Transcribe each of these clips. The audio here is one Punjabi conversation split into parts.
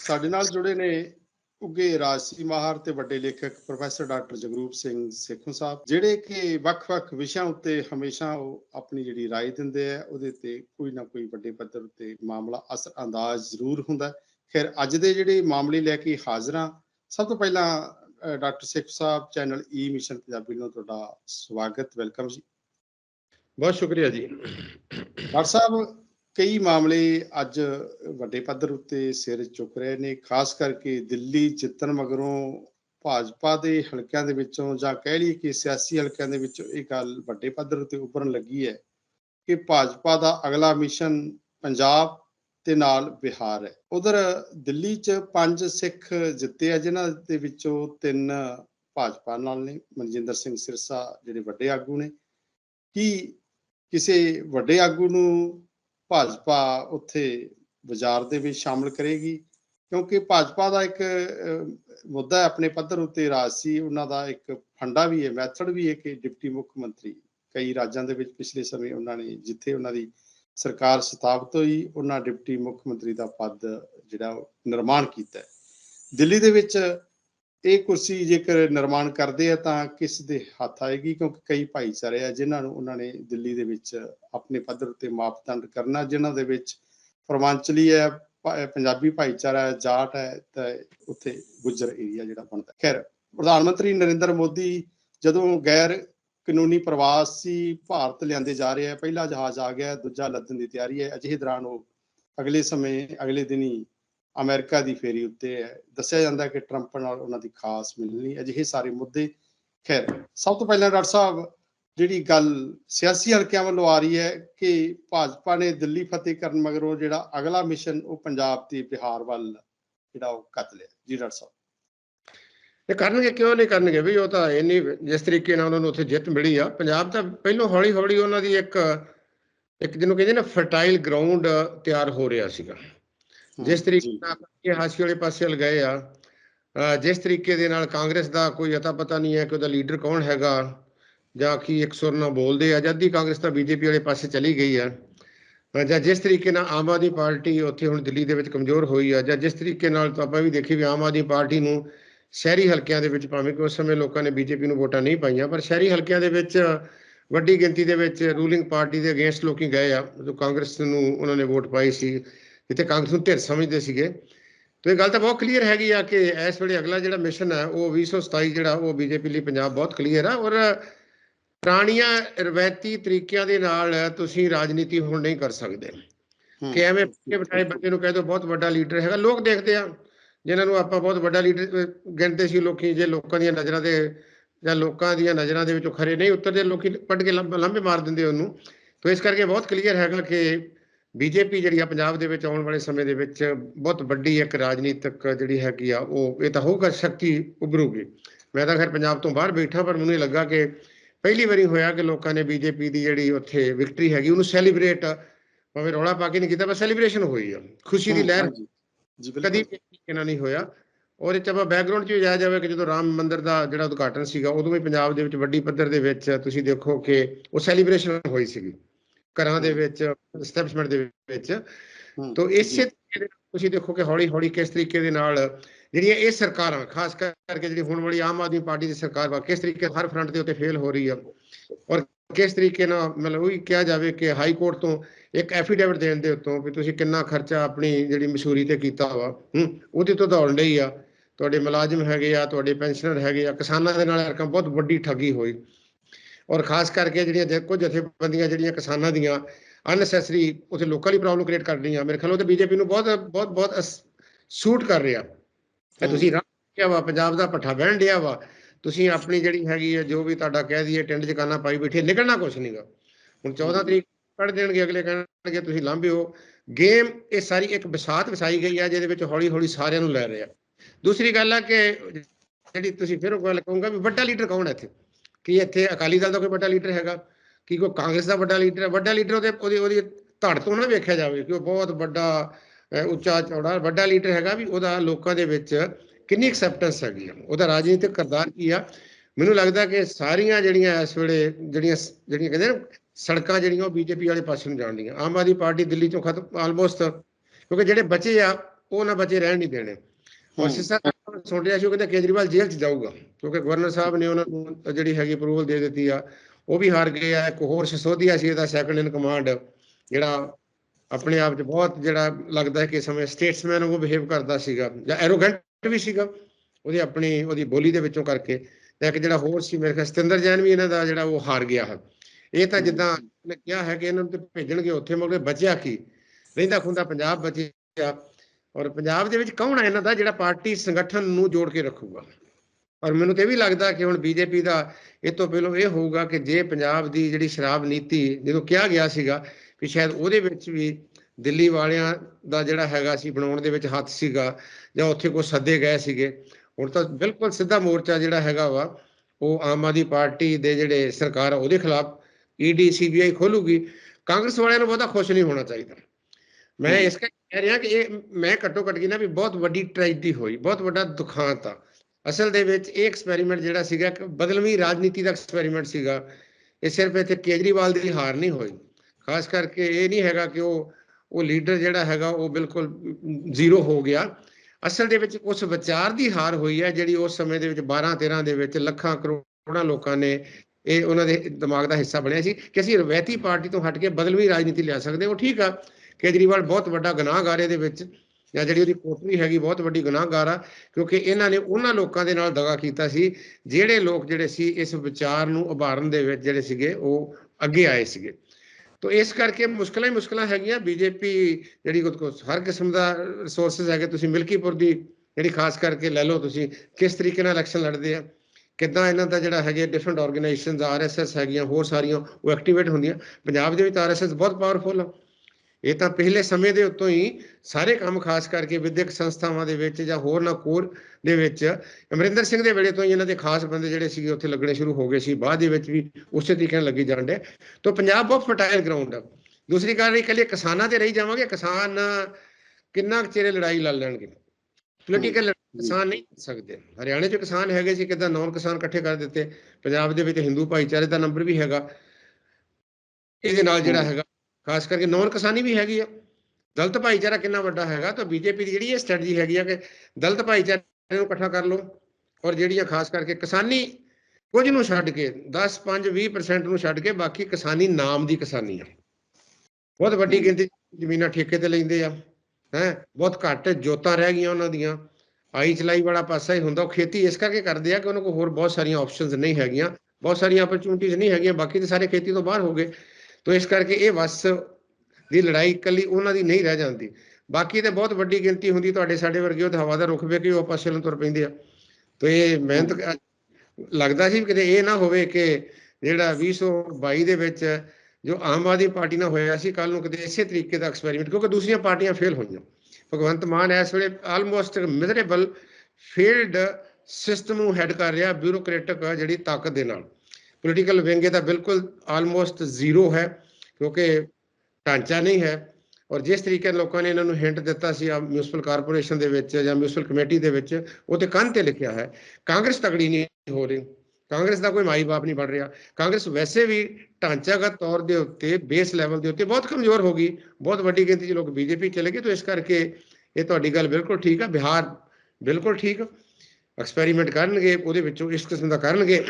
ਸਾਡੇ ਨਾਲ ਜੁੜੇ ਨੇ ਉੱਗੇ ਰਾਜਸੀ ਮਾਹਰ ਤੇ ਵੱਡੇ ਲੇਖਕ ਪ੍ਰੋਫੈਸਰ ਡਾਕਟਰ ਜਗਰੂਪ ਸਿੰਘ ਸੇਖੋਂ ਸਾਹਿਬ ਜਿਹੜੇ ਕਿ ਵੱਖ-ਵੱਖ ਵਿਸ਼ਿਆਂ ਉੱਤੇ ਹਮੇਸ਼ਾ ਉਹ ਆਪਣੀ ਜਿਹੜੀ رائے ਦਿੰਦੇ ਆ ਉਹਦੇ ਤੇ ਕੋਈ ਨਾ ਕੋਈ ਵੱਡੇ ਪੱਧਰ ਉੱਤੇ ਮਾਮਲਾ ਅਸਰ ਅੰਦਾਜ਼ ਜ਼ਰੂਰ ਹੁੰਦਾ ਹੈ। ਖੈਰ ਅੱਜ ਦੇ ਜਿਹੜੇ ਮਾਮਲੇ ਲੈ ਕੇ ਹਾਜ਼ਰਾਂ ਸਭ ਤੋਂ ਪਹਿਲਾਂ ਅ, doctor Sekh Sahib channel E mission Punjabi ਨੂੰ ਤੁਹਾਡਾ ਸਵਾਗਤ ਵੈਲਕਮ ਜੀ ਬਹੁਤ ਸ਼ੁਕਰੀਆ ਜੀ ਡਾਕਟਰ ਸਾਹਿਬ ਕਈ ਮਾਮਲੇ ਅੱਜ ਵੱਡੇ ਪੱਧਰ ਉੱਤੇ ਸਿਰ ਚੁੱਕ ਰਹੇ ਨੇ, ਖਾਸ ਕਰਕੇ ਦਿੱਲੀ ਜਿੱਤਣ ਮਗਰੋਂ ਭਾਜਪਾ ਦੇ ਹਲਕਿਆਂ ਦੇ ਵਿੱਚੋਂ ਜਾਂ ਕਹਿ ਲਈਏ ਕਿ ਸਿਆਸੀ ਹਲਕਿਆਂ ਦੇ ਵਿੱਚੋਂ ਇਹ ਗੱਲ ਵੱਡੇ ਪੱਧਰ ਉੱਤੇ ਉੱਭਰਨ ਲੱਗੀ ਹੈ ਕਿ ਭਾਜਪਾ ਦਾ ਅਗਲਾ ਮਿਸ਼ਨ ਪੰਜਾਬ ਤੇ ਨਾਲ ਬਿਹਾਰ ਹੈ। ਉਧਰ ਦਿੱਲੀ 'ਚ ਪੰਜ ਸਿੱਖ ਜਿੱਤੇ ਆ, ਜਿਨ੍ਹਾਂ ਦੇ ਵਿੱਚੋਂ ਤਿੰਨ ਭਾਜਪਾ ਨਾਲ ਨੇ। ਮਨਜਿੰਦਰ ਸਿੰਘ ਸਿਰਸਾ, ਜਿਹੜੇ ਵੱਡੇ ਆਗੂ ਨੇ। ਕੀ ਕਿਸੇ ਵੱਡੇ ਆਗੂ ਨੂੰ ਭਾਜਪਾ ਉੱਥੇ ਬਾਜ਼ਾਰ ਦੇ ਵਿੱਚ ਸ਼ਾਮਲ ਕਰੇਗੀ, ਕਿਉਂਕਿ ਭਾਜਪਾ ਦਾ ਇੱਕ ਮੁੱਦਾ ਆਪਣੇ ਪੱਧਰ ਉੱਤੇ ਰਾਜਸੀ ਉਹਨਾਂ ਦਾ ਇੱਕ ਫੰਡਾ ਵੀ ਹੈ, ਮੈਥਡ ਵੀ ਹੈ ਕਿ ਡਿਪਟੀ ਮੁੱਖ ਮੰਤਰੀ ਕਈ ਰਾਜਾਂ ਦੇ ਵਿੱਚ ਪਿਛਲੇ ਸਮੇਂ ਉਹਨਾਂ ਨੇ ਜਿੱਥੇ ਉਹਨਾਂ ਦੀ ਸਰਕਾਰ ਸਥਾਪਿਤ ਹੋਈ, ਉਹਨਾਂ ਡਿਪਟੀ ਮੁੱਖ ਮੰਤਰੀ ਦਾ ਪਦ ਜਿਹੜਾ ਉਹ ਨਿਰਮਾਣ ਕੀਤਾ ਦਿੱਲੀ ਦੇ ਵਿੱਚ ਇਹ ਕੁਰਸੀ ਜੇਕਰ ਨਿਰਮਾਣ ਕਰਦੇ ਆ ਤਾਂ ਕਿਸ ਦੇ ਹੱਥ ਆਏਗੀ? ਕਿਉਂਕਿ ਕਈ ਭਾਈਚਾਰੇ ਆ ਜਿਨ੍ਹਾਂ ਨੂੰ ਉਹਨਾਂ ਨੇ ਦਿੱਲੀ ਦੇ ਵਿੱਚ ਆਪਣੇ ਪੱਧਰ ਉੱਤੇ ਮਾਪਦੰਡ ਕਰਨਾ, ਜਿਨ੍ਹਾਂ ਦੇ ਵਿੱਚ ਫਰਮਾਂਚਲੀ ਹੈ ਪੰਜਾਬੀ ਭਾਈਚਾਰਾ ਹੈ, ਜਾਟ ਹੈ, ਤੇ ਉੱਥੇ ਗੁੱਜਰ ਏਰੀਆ ਜਿਹੜਾ ਬਣਦਾ। ਖੈਰ, ਪ੍ਰਧਾਨ ਮੰਤਰੀ ਨਰਿੰਦਰ ਮੋਦੀ ਜਦੋਂ ਗੈਰ ਕਾਨੂੰਨੀ ਪ੍ਰਵਾਸੀ ਭਾਰਤ ਲਿਆਂਦੇ ਜਾ ਰਹੇ ਆ, ਪਹਿਲਾ ਜਹਾਜ਼ ਆ ਗਿਆ, ਦੂਜਾ ਲੱਦਣ ਦੀ ਤਿਆਰੀ ਹੈ, ਅਜਿਹੇ ਦੌਰਾਨ ਉਹ ਅਗਲੇ ਸਮੇਂ, ਅਗਲੇ ਦਿਨੀ ਅਮਰੀਕਾ ਦੀ ਫੇਰੀ ਉੱਤੇ ਹੈ। ਦੱਸਿਆ ਜਾਂਦਾ ਕਿ ਟਰੰਪ ਨਾਲ ਉਹਨਾਂ ਦੀ ਖਾਸ ਮਿਲਣੀ ਅਜਿਹੇ ਸਾਰੇ ਮੁੱਦੇ। ਖੈਰ, ਸਭ ਤੋਂ ਪਹਿਲਾਂ ਡਾਕਟਰ ਸਾਹਿਬ, ਜਿਹੜੀ ਗੱਲ ਸਿਆਸੀ ਹਲਕਿਆਂ ਵੱਲੋਂ ਆ ਰਹੀ ਹੈ ਕਿ ਭਾਜਪਾ ਨੇ ਦਿੱਲੀ ਫਤਿਹ ਕਰਨ ਮਗਰੋਂ ਜਿਹੜਾ ਅਗਲਾ ਮਿਸ਼ਨ ਉਹ ਪੰਜਾਬ ਤੇ ਬਿਹਾਰ ਵੱਲ ਜਿਹੜਾ ਉਹ ਕੱਟ ਲਿਆ। ਜੀ ਡਾਕਟਰ ਸਾਹਿਬ। ਇਹ ਕਰਨਗੇ, ਕਿਉਂ ਨਹੀਂ ਕਰਨਗੇ? ਵੀ ਉਹ ਤਾਂ ਇੰਨੀ ਜਿਸ ਤਰੀਕੇ ਨਾਲ ਉਹਨਾਂ ਨੂੰ ਉੱਥੇ ਜਿੱਤ ਮਿਲੀ ਆ। ਪੰਜਾਬ ਤਾਂ ਪਹਿਲੋਂ ਹੌਲੀ ਹੌਲੀ ਉਹਨਾਂ ਦੀ ਇੱਕ ਇੱਕ ਜਿਹਨੂੰ ਕਹਿੰਦੇ ਨਾ ਫਰਟਾਈਲ ਗਰਾਊਂਡ ਤਿਆਰ ਹੋ ਰਿਹਾ ਸੀਗਾ। ਜਿਸ ਤਰੀਕੇ। ਨਾਲ ਇਹ ਹਾਸੀ ਵਾਲੇ ਪਾਸੇ ਲਗਾਏ ਆ ਜਿਸ ਤਰੀਕੇ ਦੇ ਨਾਲ ਕਾਂਗਰਸ ਦਾ ਕੋਈ ਅਤਾ ਪਤਾ ਨਹੀਂ ਹੈ ਕਿ ਉਹਦਾ ਲੀਡਰ ਕੌਣ ਹੈਗਾ ਜਾਂ ਕੀ ਇੱਕ ਸੁਰ ਨਾਲ ਬੋਲਦੇ ਆ ਜਦ ਦੀ ਕਾਂਗਰਸ ਤਾਂ ਬੀਜੇਪੀ ਵਾਲੇ ਪਾਸੇ ਚਲੀ ਗਈ ਆ ਜਾਂ ਜਿਸ ਤਰੀਕੇ ਨਾਲ ਆਮ ਆਦਮੀ ਪਾਰਟੀ ਉੱਥੇ ਹੁਣ ਦਿੱਲੀ ਦੇ ਵਿੱਚ ਕਮਜ਼ੋਰ ਹੋਈ ਆ ਜਾਂ ਜਿਸ ਤਰੀਕੇ ਨਾਲ ਤਾਂ ਆਪਾਂ ਵੀ ਦੇਖੀ ਵੀ ਆਮ ਆਦਮੀ ਪਾਰਟੀ ਨੂੰ ਸ਼ਹਿਰੀ ਹਲਕਿਆਂ ਦੇ ਵਿੱਚ ਭਾਵੇਂ ਕਿ ਉਸ ਸਮੇਂ ਲੋਕਾਂ ਨੇ ਬੀਜੇਪੀ ਨੂੰ ਵੋਟਾਂ ਨਹੀਂ ਪਾਈਆਂ ਪਰ ਸ਼ਹਿਰੀ ਹਲਕਿਆਂ ਦੇ ਵਿੱਚ ਵੱਡੀ ਗਿਣਤੀ ਦੇ ਵਿੱਚ ਰੂਲਿੰਗ ਪਾਰਟੀ ਦੇ ਅਗੇਂਸਟ ਲੋਕੀ ਗਏ ਆ ਜੋ ਕਾਂਗਰਸ ਨੂੰ ਉਹਨਾਂ ਨੇ ਵੋਟ ਪਾਈ ਸੀ ਜਿੱਥੇ ਕਾਂਗਰਸ ਨੂੰ ਧਿਰ ਸਮਝਦੇ ਸੀਗੇ। ਤੇ ਇਹ ਗੱਲ ਤਾਂ ਬਹੁਤ ਕਲੀਅਰ ਹੈਗੀ ਆ ਕਿ ਇਸ ਵੇਲੇ ਅਗਲਾ ਜਿਹੜਾ ਮਿਸ਼ਨ ਹੈ ਉਹ 2027 ਜਿਹੜਾ ਉਹ ਬੀਜੇਪੀ ਲਈ ਪੰਜਾਬ ਬਹੁਤ ਕਲੀਅਰ ਆ ਔਰ ਪੁਰਾਣੀਆਂ ਰਵਾਇਤੀ ਤਰੀਕਿਆਂ ਦੇ ਨਾਲ ਤੁਸੀਂ ਰਾਜਨੀਤੀ ਹੁਣ ਨਹੀਂ ਕਰ ਸਕਦੇ। ਕਿ ਐਵੇਂ ਕਿ ਬਿਠਾਏ ਬੰਦੇ ਨੂੰ ਕਹਿ ਦੋ ਬਹੁਤ ਵੱਡਾ ਲੀਡਰ ਹੈਗਾ। ਲੋਕ ਦੇਖਦੇ ਆ ਜਿਨ੍ਹਾਂ ਨੂੰ ਆਪਾਂ ਬਹੁਤ ਵੱਡਾ ਲੀਡਰ ਗਿਣਦੇ ਸੀ ਲੋਕੀ ਜੇ ਲੋਕਾਂ ਦੀਆਂ ਨਜ਼ਰਾਂ ਦੇ ਜਾਂ ਲੋਕਾਂ ਦੀਆਂ ਨਜ਼ਰਾਂ ਦੇ ਵਿੱਚੋਂ ਖਰੇ ਨਹੀਂ ਉਤਰਦੇ ਲੋਕੀ ਪੱਟ ਕੇ ਲੰਬ- ਮਾਰ ਦਿੰਦੇ ਉਹਨੂੰ। ਤੋਂ ਇਸ ਕਰਕੇ ਬਹੁਤ ਕਲੀਅਰ ਹੈਗਾ ਕਿ ਬੀਜੇਪੀ ਜਿਹੜੀ ਆ ਪੰਜਾਬ ਦੇ ਵਿੱਚ ਆਉਣ ਵਾਲੇ ਸਮੇਂ ਦੇ ਵਿੱਚ ਬਹੁਤ ਵੱਡੀ ਇੱਕ ਰਾਜਨੀਤਿਕ ਜਿਹੜੀ ਹੈਗੀ ਆ ਉਹ ਇਹ ਤਾਂ ਹੋਊਗਾ ਸ਼ਕਤੀ ਉਭਰੂਗੀ। ਮੈਂ ਤਾਂ ਖੈਰ ਪੰਜਾਬ ਤੋਂ ਬਾਹਰ ਬੈਠਾ ਪਰ ਮੈਨੂੰ ਇਹ ਲੱਗਾ ਕਿ ਪਹਿਲੀ ਵਾਰੀ ਹੋਇਆ ਕਿ ਲੋਕਾਂ ਨੇ ਬੀਜੇਪੀ ਦੀ ਜਿਹੜੀ ਉੱਥੇ ਵਿਕਟਰੀ ਹੈਗੀ ਉਹਨੂੰ ਸੈਲੀਬ੍ਰੇਟ ਭਾਵੇਂ ਰੌਲਾ ਪਾ ਕੇ ਨਹੀਂ ਕੀਤਾ ਪਰ ਸੈਲੀਬ੍ਰੇਸ਼ਨ ਹੋਈ ਆ। ਖੁਸ਼ੀ ਦੀ ਲਹਿਰ ਜੀ ਬਿਲਕੁਲ। ਕਦੀ ਇਹਨਾਂ ਨਹੀਂ ਹੋਇਆ। ਔਰ ਇਹ ਚ ਆਪਾਂ ਬੈਕਗ੍ਰਾਉਂਡ 'ਚ ਜਾਇਆ ਜਾਵੇ ਕਿ ਜਦੋਂ ਰਾਮ ਮੰਦਿਰ ਦਾ ਜਿਹੜਾ ਉਦਘਾਟਨ ਸੀਗਾ ਉਦੋਂ ਵੀ ਪੰਜਾਬ ਦੇ ਵਿੱਚ ਵੱਡੀ ਪੱਧਰ ਦੇ ਵਿੱਚ ਤੁਸੀਂ ਦੇਖੋ ਕਿ ਉਹ ਸੈਲੀਬ੍ਰੇਸ਼ਨ ਹੋਈ ਸੀਗੀ। ਘਰਾਂ ਦੇ ਵਿੱਚ ਸਟੈਬਲਿਸ਼ਮੈਂਟ ਦੇ ਵਿੱਚ। ਤੋਂ ਇਸੇ ਤਰੀਕੇ ਦੇ ਤੁਸੀਂ ਦੇਖੋ ਕਿ ਹੌਲੀ ਹੌਲੀ ਕਿਸ ਤਰੀਕੇ ਦੇ ਨਾਲ ਜਿਹੜੀਆਂ ਇਹ ਸਰਕਾਰਾਂ ਖਾਸ ਕਰਕੇ ਜਿਹੜੀ ਹੁਣ ਵਾਲੀ ਆਮ ਆਦਮੀ ਪਾਰਟੀ ਦੀ ਸਰਕਾਰ ਵਾ ਕਿਸ ਤਰੀਕੇ ਹਰ ਫਰੰਟ ਦੇ ਉੱਤੇ ਫੇਲ ਹੋ ਰਹੀ ਆ ਔਰ ਕਿਸ ਤਰੀਕੇ ਨਾਲ ਮਤਲਬ ਉਹ ਕਿਹਾ ਜਾਵੇ ਕਿ ਹਾਈ ਕੋਰਟ ਤੋਂ ਇੱਕ ਐਫੀਡੇਵਿਟ ਦੇਣ ਦੇ ਉੱਤੋਂ ਵੀ ਤੁਸੀਂ ਕਿੰਨਾ ਖਰਚਾ ਆਪਣੀ ਜਿਹੜੀ ਮਸ਼ਹੂਰੀ ਤੇ ਕੀਤਾ ਵਾ ਉਹਦੇ ਤੋਂ ਦੌੜਨ ਲਈ ਆ। ਤੁਹਾਡੇ ਮੁਲਾਜ਼ਮ ਹੈਗੇ ਆ ਤੁਹਾਡੇ ਪੈਨਸ਼ਨਰ ਹੈਗੇ ਆ ਕਿਸਾਨਾਂ ਦੇ ਨਾਲ ਰਕਮ ਬਹੁਤ ਵੱਡੀ ਠੱਗੀ ਹੋਈ। ਔਰ ਖਾਸ ਕਰਕੇ ਜਿਹੜੀਆਂ ਕੁਝ ਜਥੇਬੰਦੀਆਂ ਜਿਹੜੀਆਂ ਕਿਸਾਨਾਂ ਦੀਆਂ ਅਨਸੈਸਰੀ ਉਥੇ ਲੋਕਾਂ ਲਈ ਪ੍ਰੋਬਲਮ ਕ੍ਰੀਏਟ ਕਰ ਰਹੀਆਂ ਮੇਰੇ ਖਿਆਲ ਉਹ ਤੇ ਬੀਜੇਪੀ ਨੂੰ ਬਹੁਤ ਬਹੁਤ ਬਹੁਤ ਸੂਟ ਕਰ ਰਿਹਾ। ਤੇ ਤੁਸੀਂ ਰਾਹ ਕਿਹਾ ਵਾ ਪੰਜਾਬ ਦਾ ਪੱਠਾ ਬਹਿਣ ਡਿਆ ਵਾ ਤੁਸੀਂ ਆਪਣੀ ਜਿਹੜੀ ਹੈਗੀ ਹੈ ਜੋ ਵੀ ਤੁਹਾਡਾ ਕਹਿ ਦਈਏ ਟਿੰਡ ਚਕਾਨਾ ਪਾਈ ਬੈਠੇ ਨਿਕਲਣਾ ਕੁਛ ਨਹੀਂਗਾ ਹੁਣ 14 ਤਰੀਕ ਕੱਢ ਦੇਣਗੇ ਅਗਲੇ ਕਹਿਣਗੇ ਤੁਸੀਂ ਲਾਂਭੇ ਹੋ ਗੇਮ ਇਹ ਸਾਰੀ ਇੱਕ ਵਿਸਾਤ ਵਸਾਈ ਗਈ ਆ ਜਿਹਦੇ ਵਿੱਚ ਹੌਲੀ ਹੌਲੀ ਸਾਰਿਆਂ ਨੂੰ ਲੈ ਰਿਹਾ ਦੂਸਰੀ ਗੱਲ ਆ ਕਿ ਜਿਹੜੀ ਤੁਸੀਂ ਫਿਰ ਉਹ ਗੱਲ ਕਹੂੰਗਾ ਵੀ ਵੱਡਾ ਲੀਡਰ ਕੌਣ ਹੈ ਇੱਥੇ? ਕੀ ਇੱਥੇ ਅਕਾਲੀ ਦਲ ਦਾ ਕੋਈ ਵੱਡਾ ਲੀਡਰ ਹੈਗਾ, ਕੀ ਕੋਈ ਕਾਂਗਰਸ ਦਾ ਵੱਡਾ ਲੀਡਰ ਹੈ, ਵੱਡਾ ਲੀਡਰ ਉਹਦੇ, ਉਹਦੀ ਉਹਦੀ ਧੜ ਤੋਂ ਨਾ ਵੇਖਿਆ ਜਾਵੇ ਕਿ ਉਹ ਬਹੁਤ ਵੱਡਾ ਉੱਚਾ ਚੌੜਾ ਵੱਡਾ ਲੀਡਰ ਹੈਗਾ ਵੀ ਉਹਦਾ ਲੋਕਾਂ ਦੇ ਵਿੱਚ ਕਿੰਨੀ ਐਕਸੈਪਟੈਂਸ ਹੈਗੀ ਆ। ਉਹਦਾ ਰਾਜਨੀਤਿਕ ਕਰਦਾਰ ਕੀ ਆ? ਮੈਨੂੰ ਲੱਗਦਾ ਕਿ ਸਾਰੀਆਂ ਜਿਹੜੀਆਂ ਇਸ ਵੇਲੇ ਜਿਹੜੀਆਂ ਜਿਹੜੀਆਂ ਕਹਿੰਦੇ ਨਾ, ਸੜਕਾਂ ਜਿਹੜੀਆਂ ਉਹ ਬੀਜੇਪੀ ਵਾਲੇ ਪਾਸੇ ਨੂੰ ਜਾਣਦੀਆਂ ਆਮ ਆਦਮੀ ਪਾਰਟੀ ਦਿੱਲੀ ਚੋਂ ਖਤਮ ਆਲਮੋਸਟ ਕਿਉਂਕਿ ਜਿਹੜੇ ਬਚੇ ਆ, ਉਹ ਨਾ ਬੱਚੇ ਰਹਿਣ ਨਹੀਂ ਦੇਣੇ। ਔਰ ਹਮ। ਸਿੱਸਾ ਸਾਹਿਬ ਸੁਣ ਰਿਹਾ ਸੀ ਉਹ ਕਹਿੰਦੇ ਕੇਜਰੀਵਾਲ ਜੇਲ੍ਹ 'ਚ ਜਾਊਗਾ ਕਿਉਂਕਿ ਗਵਰਨਰ ਸਾਹਿਬ ਨੇ ਉਹਨਾਂ ਨੂੰ ਜਿਹੜੀ ਹੈਗੀ ਅਪਰੂਵਲ ਦੇ ਦਿੱਤੀ ਆ ਉਹ ਵੀ ਹਾਰ ਗਏ ਆ ਇੱਕ ਹੋਰ ਸਿਸੋਦੀਆ ਸੀ ਇਹਦਾ ਸੈਕੰਡ ਇਨ ਕਮਾਂਡ ਜਿਹੜਾ ਆਪਣੇ ਆਪ 'ਚ ਬਹੁਤ ਜਿਹੜਾ ਲੱਗਦਾ ਹੈ ਕਿ ਸਮੇਂ ਸਟੇਟਸਮੈਨ ਉਹ ਬਿਹੇਵ ਕਰਦਾ ਸੀਗਾ ਜਾਂ ਐਰੋਗੈਂਟ ਵੀ ਸੀਗਾ ਉਹਦੀ ਆਪਣੀ ਉਹਦੀ ਬੋਲੀ ਦੇ ਵਿੱਚੋਂ ਕਰਕੇ ਤੇ ਇੱਕ ਜਿਹੜਾ ਹੋਰ ਸੀ ਮੇਰੇ ਖਿਆਲ ਸਤਿੰਦਰ ਜੈਨ ਵੀ ਇਹਨਾਂ ਦਾ ਜਿਹੜਾ ਉਹ ਹਾਰ ਗਿਆ ਹੈ ਇਹ ਤਾਂ ਜਿੱਦਾਂ ਨੇ ਕਿਹਾ ਹੈ ਕਿ ਇਹਨਾਂ ਨੂੰ ਤੇ ਭੇਜਣਗੇ ਉੱਥੇ ਮਗਰ ਬਚਿਆ ਕੀ? ਰਹਿੰਦਾ ਖੁੰਦਾ ਪੰਜਾਬ ਬਚਿਆ। ਔਰ ਪੰਜਾਬ ਦੇ ਵਿੱਚ ਕੌਣ ਹੈ ਇਹਨਾਂ ਦਾ ਜਿਹੜਾ ਪਾਰਟੀ ਸੰਗਠਨ ਨੂੰ ਜੋੜ ਕੇ ਰੱਖੂਗਾ? ਔਰ ਮੈਨੂੰ ਤੇ ਵੀ ਲੱਗਦਾ ਕਿ ਹੁਣ ਬੀਜੇਪੀ ਦਾ ਇਹ ਤੋਂ ਪਹਿਲਾਂ ਇਹ ਹੋਊਗਾ ਕਿ ਜੇ ਪੰਜਾਬ ਦੀ ਜਿਹੜੀ ਸ਼ਰਾਬ ਨੀਤੀ ਜਦੋਂ ਕਿਹਾ ਗਿਆ ਸੀਗਾ ਕਿ ਸ਼ਾਇਦ ਉਹਦੇ ਵਿੱਚ ਵੀ ਦਿੱਲੀ ਵਾਲਿਆਂ ਦਾ ਜਿਹੜਾ ਹੈਗਾ ਸੀ ਬਣਾਉਣ ਦੇ ਵਿੱਚ ਹੱਥ ਸੀਗਾ ਜਾਂ ਉੱਥੇ ਕੋਈ ਸੱਦੇ ਗਏ ਸੀਗੇ ਹੁਣ ਤਾਂ ਬਿਲਕੁਲ ਸਿੱਧਾ ਮੋਰਚਾ ਜਿਹੜਾ ਹੈਗਾ ਵਾ ਉਹ ਆਮ ਆਦਮੀ ਪਾਰਟੀ ਦੇ ਜਿਹੜੇ ਸਰਕਾਰ ਉਹਦੇ ਖਿਲਾਫ ਈਡੀ ਸੀਬੀਆਈ ਖੋਲੂਗੀ। ਕਾਂਗਰਸ ਵਾਲਿਆਂ ਨੂੰ ਬਹੁਤਾ ਖੁਸ਼ ਨਹੀਂ ਹੋਣਾ ਚਾਹੀਦਾ। ਮੈਂ ਇਸ ਕਰਕੇ ਕਹਿ ਰਿਹਾ ਕਿ ਇਹ ਮੈਂ ਘੱਟੋ ਘੱਟ ਨਾ ਵੀ ਬਹੁਤ ਵੱਡੀ ਟ੍ਰੈਜਡੀ ਹੋਈ, ਬਹੁਤ ਵੱਡਾ ਦੁਖਾਂਤ ਆ। ਅਸਲ ਦੇ ਵਿੱਚ ਇਹ ਐਕਸਪੈਰੀਮੈਂਟ ਜਿਹੜਾ ਸੀਗਾ, ਇੱਕ ਬਦਲਵੀਂ ਰਾਜਨੀਤੀ ਦਾ ਐਕਸਪੈਰੀਮੈਂਟ ਸੀਗਾ। ਇਹ ਸਿਰਫ ਇੱਥੇ ਕੇਜਰੀਵਾਲ ਦੀ ਹਾਰ ਨਹੀਂ ਹੋਈ। ਖਾਸ ਕਰਕੇ ਇਹ ਨਹੀਂ ਹੈਗਾ ਕਿ ਉਹ ਉਹ ਲੀਡਰ ਜਿਹੜਾ ਹੈਗਾ, ਉਹ ਬਿਲਕੁਲ ਜ਼ੀਰੋ ਹੋ ਗਿਆ। ਅਸਲ ਦੇ ਵਿੱਚ ਉਸ ਵਿਚਾਰ ਦੀ ਹਾਰ ਹੋਈ ਹੈ, ਜਿਹੜੀ ਉਸ ਸਮੇਂ ਦੇ ਵਿੱਚ 12 13 ਦੇ ਵਿੱਚ ਲੱਖਾਂ ਕਰੋੜਾਂ ਲੋਕਾਂ ਨੇ ਇਹ ਉਹਨਾਂ ਦੇ ਦਿਮਾਗ ਦਾ ਹਿੱਸਾ ਬਣਿਆ ਸੀ ਕਿ ਅਸੀਂ ਰਵਾਇਤੀ ਪਾਰਟੀ ਤੋਂ ਹਟ ਕੇ ਬਦਲਵੀਂ ਰਾਜਨੀਤੀ ਲਿਆ ਸਕਦੇ ਉਹ ਠੀਕ ਆ। ਕੇਜਰੀਵਾਲ ਬਹੁਤ ਵੱਡਾ ਗੁਨਾਹਗਾਰ ਇਹਦੇ ਵਿੱਚ, ਜਾਂ ਜਿਹੜੀ ਉਹਦੀ ਕੋਟਰੀ ਹੈਗੀ, ਬਹੁਤ ਵੱਡੀ ਗੁਨਾਹਗਾਰ ਆ, ਕਿਉਂਕਿ ਇਹਨਾਂ ਨੇ ਉਹਨਾਂ ਲੋਕਾਂ ਦੇ ਨਾਲ ਦਗਾ ਕੀਤਾ ਸੀ, ਜਿਹੜੇ ਲੋਕ ਜਿਹੜੇ ਸੀ ਇਸ ਵਿਚਾਰ ਨੂੰ ਉਭਾਰਨ ਦੇ ਵਿੱਚ ਜਿਹੜੇ ਸੀਗੇ, ਉਹ ਅੱਗੇ ਆਏ ਸੀਗੇ। ਤੋ ਇਸ ਕਰਕੇ ਮੁਸ਼ਕਲਾਂ ਹੀ ਮੁਸ਼ਕਲਾਂ ਹੈਗੀਆਂ, ਬੀਜੇਪੀ ਜਿਹੜੀ ਉਹਦੇ ਕੋਲ ਹਰ ਕਿਸਮ ਦਾ ਰਿਸੋਰਸਸ ਹੈਗੇ, ਤੁਸੀਂ ਮਿਲਕੀਪੁਰ ਦੀ ਜਿਹੜੀ ਖਾਸ ਕਰਕੇ ਲੈ ਲਓ ਤੁਸੀਂ, ਕਿਸ ਤਰੀਕੇ ਨਾਲ ਇਲੈਕਸ਼ਨ ਲੜਦੇ ਆ, ਕਿੱਦਾਂ ਇਹਨਾਂ ਦਾ ਜਿਹੜਾ ਹੈਗੇ ਡਿਫਰੈਂਟ ਆਰਗੇਨਾਈਜੇਸ਼ਨਸ ਆਰਐਸਐਸ ਹੈਗੀਆਂ, ਹੋਰ ਸਾਰੀਆਂ ਉਹ ਐਕਟੀਵੇਟ ਹੁੰਦੀਆਂ, ਪੰਜਾਬ ਦੇ ਵਿੱਚ ਆਰਐਸਐਸ ਬਹੁਤ ਪਾਵਰਫੁਲ ਆ। ਇਹ ਤਾਂ ਪਹਿਲੇ ਸਮੇਂ ਦੇ ਉੱਤੋਂ ਹੀ ਸਾਰੇ ਕੰਮ ਖਾਸ ਕਰਕੇ ਵਿਦਿਅਕ ਸੰਸਥਾਵਾਂ ਦੇ ਵਿੱਚ ਜਾਂ ਹੋਰ ਨਾ ਕੋਰ ਦੇ ਵਿੱਚ ਅਮਰਿੰਦਰ ਸਿੰਘ ਦੇ ਵੇਲੇ ਤੋਂ ਹੀ ਇਹਨਾਂ ਦੇ ਖਾਸ ਬੰਦੇ ਜਿਹੜੇ ਸੀਗੇ ਉੱਥੇ ਲੱਗਣੇ ਸ਼ੁਰੂ ਹੋ ਗਏ ਸੀ। ਬਾਅਦ ਦੇ ਵਿੱਚ ਵੀ ਉਸੇ ਤਰੀਕੇ ਨਾਲ ਲੱਗੀ ਡੇ ਤਾਂ ਪੰਜਾਬ ਬਹੁਤ ਫਰਟਾਈਲ ਗਰਾਊਂਡ ਆ ਦੂਸਰੀ ਗੱਲ ਇਹ ਕੱਲੇ ਕਿਸਾਨਾਂ ਤੇ ਰਹੀ ਜਾਵਾਂਗੇ। ਕਿਸਾਨ ਕਿੰਨਾ ਕੁ ਚਿਰ ਲੜਾਈ ਲੜ ਲੈਣਗੇ? ਪੋਲੀਟੀਕਲ ਕਿਸਾਨ ਨਹੀਂ ਸਕਦੇ। ਹਰਿਆਣੇ 'ਚ ਕਿਸਾਨ ਹੈਗੇ ਸੀ ਕਿਦਾਂ ਨੌਨ ਕਿਸਾਨ ਇਕੱਠੇ ਕਰ ਦਿੱਤੇ। ਪੰਜਾਬ ਦੇ ਵਿੱਚ ਹਿੰਦੂ ਭਾਈਚਾਰੇ ਦਾ ਨੰਬਰ ਵੀ ਹੈਗਾ। ਇਹਦੇ ਨਾਲ ਜਿਹੜਾ ਹੈਗਾ ਖਾਸ ਕਰਕੇ ਨੌਨ ਕਿਸਾਨੀ ਵੀ ਹੈਗੀ ਆ। ਦਲਿਤ ਭਾਈਚਾਰਾ ਕਿੰਨਾ ਵੱਡਾ ਹੈਗਾ ਤਾਂ ਬੀਜੇਪੀ ਦੀ ਜਿਹੜੀ ਇਹ ਸਟ੍ਰੈਟਜੀ ਹੈਗੀ ਆ ਕਿ ਦਲਿਤ ਭਾਈਚਾਰੇ ਨੂੰ ਇਕੱਠਾ ਕਰ ਲਓ ਔਰ ਜਿਹੜੀਆਂ ਖਾਸ ਕਰਕੇ ਕਿਸਾਨੀ ਕੁਝ ਨੂੰ ਛੱਡ ਕੇ 10 5 20% ਨੂੰ ਛੱਡ ਕੇ ਬਾਕੀ ਕਿਸਾਨੀ ਨਾਮ ਦੀ ਕਿਸਾਨੀ ਆ। ਬਹੁਤ ਵੱਡੀ ਗਿਣਤੀ ਜ਼ਮੀਨਾਂ ਠੇਕੇ ਤੇ ਲੈਂਦੇ ਆ ਹੈ ਬਹੁਤ ਘੱਟ ਜੋਤਾਂ ਰਹਿ ਗਈਆਂ ਉਹਨਾਂ ਦੀਆਂ। ਆਈ ਚਲਾਈ ਵਾਲਾ ਪਾਸਾ ਹੀ ਹੁੰਦਾ ਉਹ ਖੇਤੀ ਇਸ ਕਰਕੇ ਕਰਦੇ ਆ ਕਿ ਉਹਨਾਂ ਕੋਲ ਹੋਰ ਬਹੁਤ ਸਾਰੀਆਂ ਆਪਸ਼ਨਸ ਨਹੀਂ ਹੈਗੀਆਂ ਬਹੁਤ ਸਾਰੀਆਂ ਆਪਰਚੁਨਿਟੀਜ਼ ਨਹੀਂ ਹੈਗੀਆਂ ਬਾਕੀ ਤੇ ਸਾਰੇ ਖੇਤੀ ਤੋਂ ਬਾਹਰ ਹੋ ਗਏ। ਤੋ ਇਸ ਕਰਕੇ ਇਹ ਵਸ ਦੀ ਲੜਾਈ ਇਕੱਲੀ ਉਹਨਾਂ ਦੀ ਨਹੀਂ ਰਹਿ ਜਾਂਦੀ। ਬਾਕੀ ਤੇ ਬਹੁਤ ਵੱਡੀ ਗਿਣਤੀ ਹੁੰਦੀ ਤੁਹਾਡੇ, ਸਾਡੇ ਵਰਗੇ ਉਹ ਤੇ ਹਵਾ ਦਾ ਰੁਖ ਵੇ ਕਿ ਉਹ ਪਾਸੇ ਨੂੰ ਤੁਰ ਪੈਂਦੇ ਆ। ਤੋ ਇਹ ਮਿਹਨਤ ਲੱਗਦਾ ਸੀ ਵੀ ਕਿਤੇ ਇਹ ਨਾ ਹੋਵੇ ਕਿ ਜਿਹੜਾ 2022 ਦੇ ਵਿੱਚ ਜੋ ਆਮ ਆਦਮੀ ਪਾਰਟੀ ਨਾਲ ਹੋਇਆ ਸੀ ਕੱਲ ਨੂੰ ਕਿਤੇ ਇਸੇ ਤਰੀਕੇ ਦਾ ਐਕਸਪੈਰੀਮੈਂਟ ਕਿਉਂਕਿ ਦੂਸਰੀਆਂ ਪਾਰਟੀਆਂ ਫੇਲ ਹੋਈਆਂ। ਭਗਵੰਤ ਮਾਨ ਇਸ ਵੇਲੇ ਆਲਮੋਸਟ ਮਿਜ਼ਰੇਬਲ ਫੇਲਡ ਸਿਸਟਮ ਨੂੰ ਹੈਡ ਕਰ ਰਿਹਾ ਬਿਊਰੋਕ੍ਰੈਟਿਕ ਜਿਹੜੀ ਤਾਕਤ ਦੇ ਨਾਲ। ਪੋਲੀਟੀਕਲ ਵਿੰਗ ਇਹਦਾ ਬਿਲਕੁਲ ਆਲਮੋਸਟ ਜ਼ੀਰੋ ਹੈ ਕਿਉਂਕਿ ਢਾਂਚਾ ਨਹੀਂ ਹੈ। ਔਰ ਜਿਸ ਤਰੀਕੇ ਨਾਲ ਲੋਕਾਂ ਨੇ ਇਹਨਾਂ ਨੂੰ ਹਿੰਟ ਦਿੱਤਾ ਸੀ ਆ ਮਿਊਨਿਸਪਲ ਕਾਰਪੋਰੇਸ਼ਨ ਦੇ ਵਿੱਚ ਜਾਂ ਮਿਊਨਿਸਪਲ ਕਮੇਟੀ ਦੇ ਵਿੱਚ ਉਹ ਤੇ ਕੰਨ ਤੇ ਲਿਖਿਆ ਹੈ ਕਾਂਗਰਸ ਤਗੜੀ ਨਹੀਂ ਹੋ ਰਹੀ। ਕਾਂਗਰਸ ਦਾ ਕੋਈ ਮਾਈ ਬਾਪ ਨਹੀਂ ਬਣ ਰਿਹਾ। ਕਾਂਗਰਸ ਵੈਸੇ ਵੀ ਢਾਂਚਾਗਤ ਤੌਰ ਦੇ ਉੱਤੇ ਬੇਸ ਲੈਵਲ ਦੇ ਉੱਤੇ ਬਹੁਤ ਕਮਜ਼ੋਰ ਹੋ ਗਈ। ਬਹੁਤ ਵੱਡੀ ਗਿਣਤੀ 'ਚ ਲੋਕ ਬੀਜੇਪੀ ਚਲੇ ਗਏ ਤਾਂ ਇਸ ਕਰਕੇ ਇਹ ਤੁਹਾਡੀ ਗੱਲ ਬਿਲਕੁਲ ਠੀਕ ਆ। ਬਿਹਾਰ ਬਿਲਕੁਲ ਠੀਕ। ਐਕਸਪੈਰੀਮੈਂਟ ਕਰਨਗੇ ਉਹਦੇ ਵਿੱਚੋਂ ਇਸ ਕਿਸਮ ਦਾ ਕਰਨਗੇ।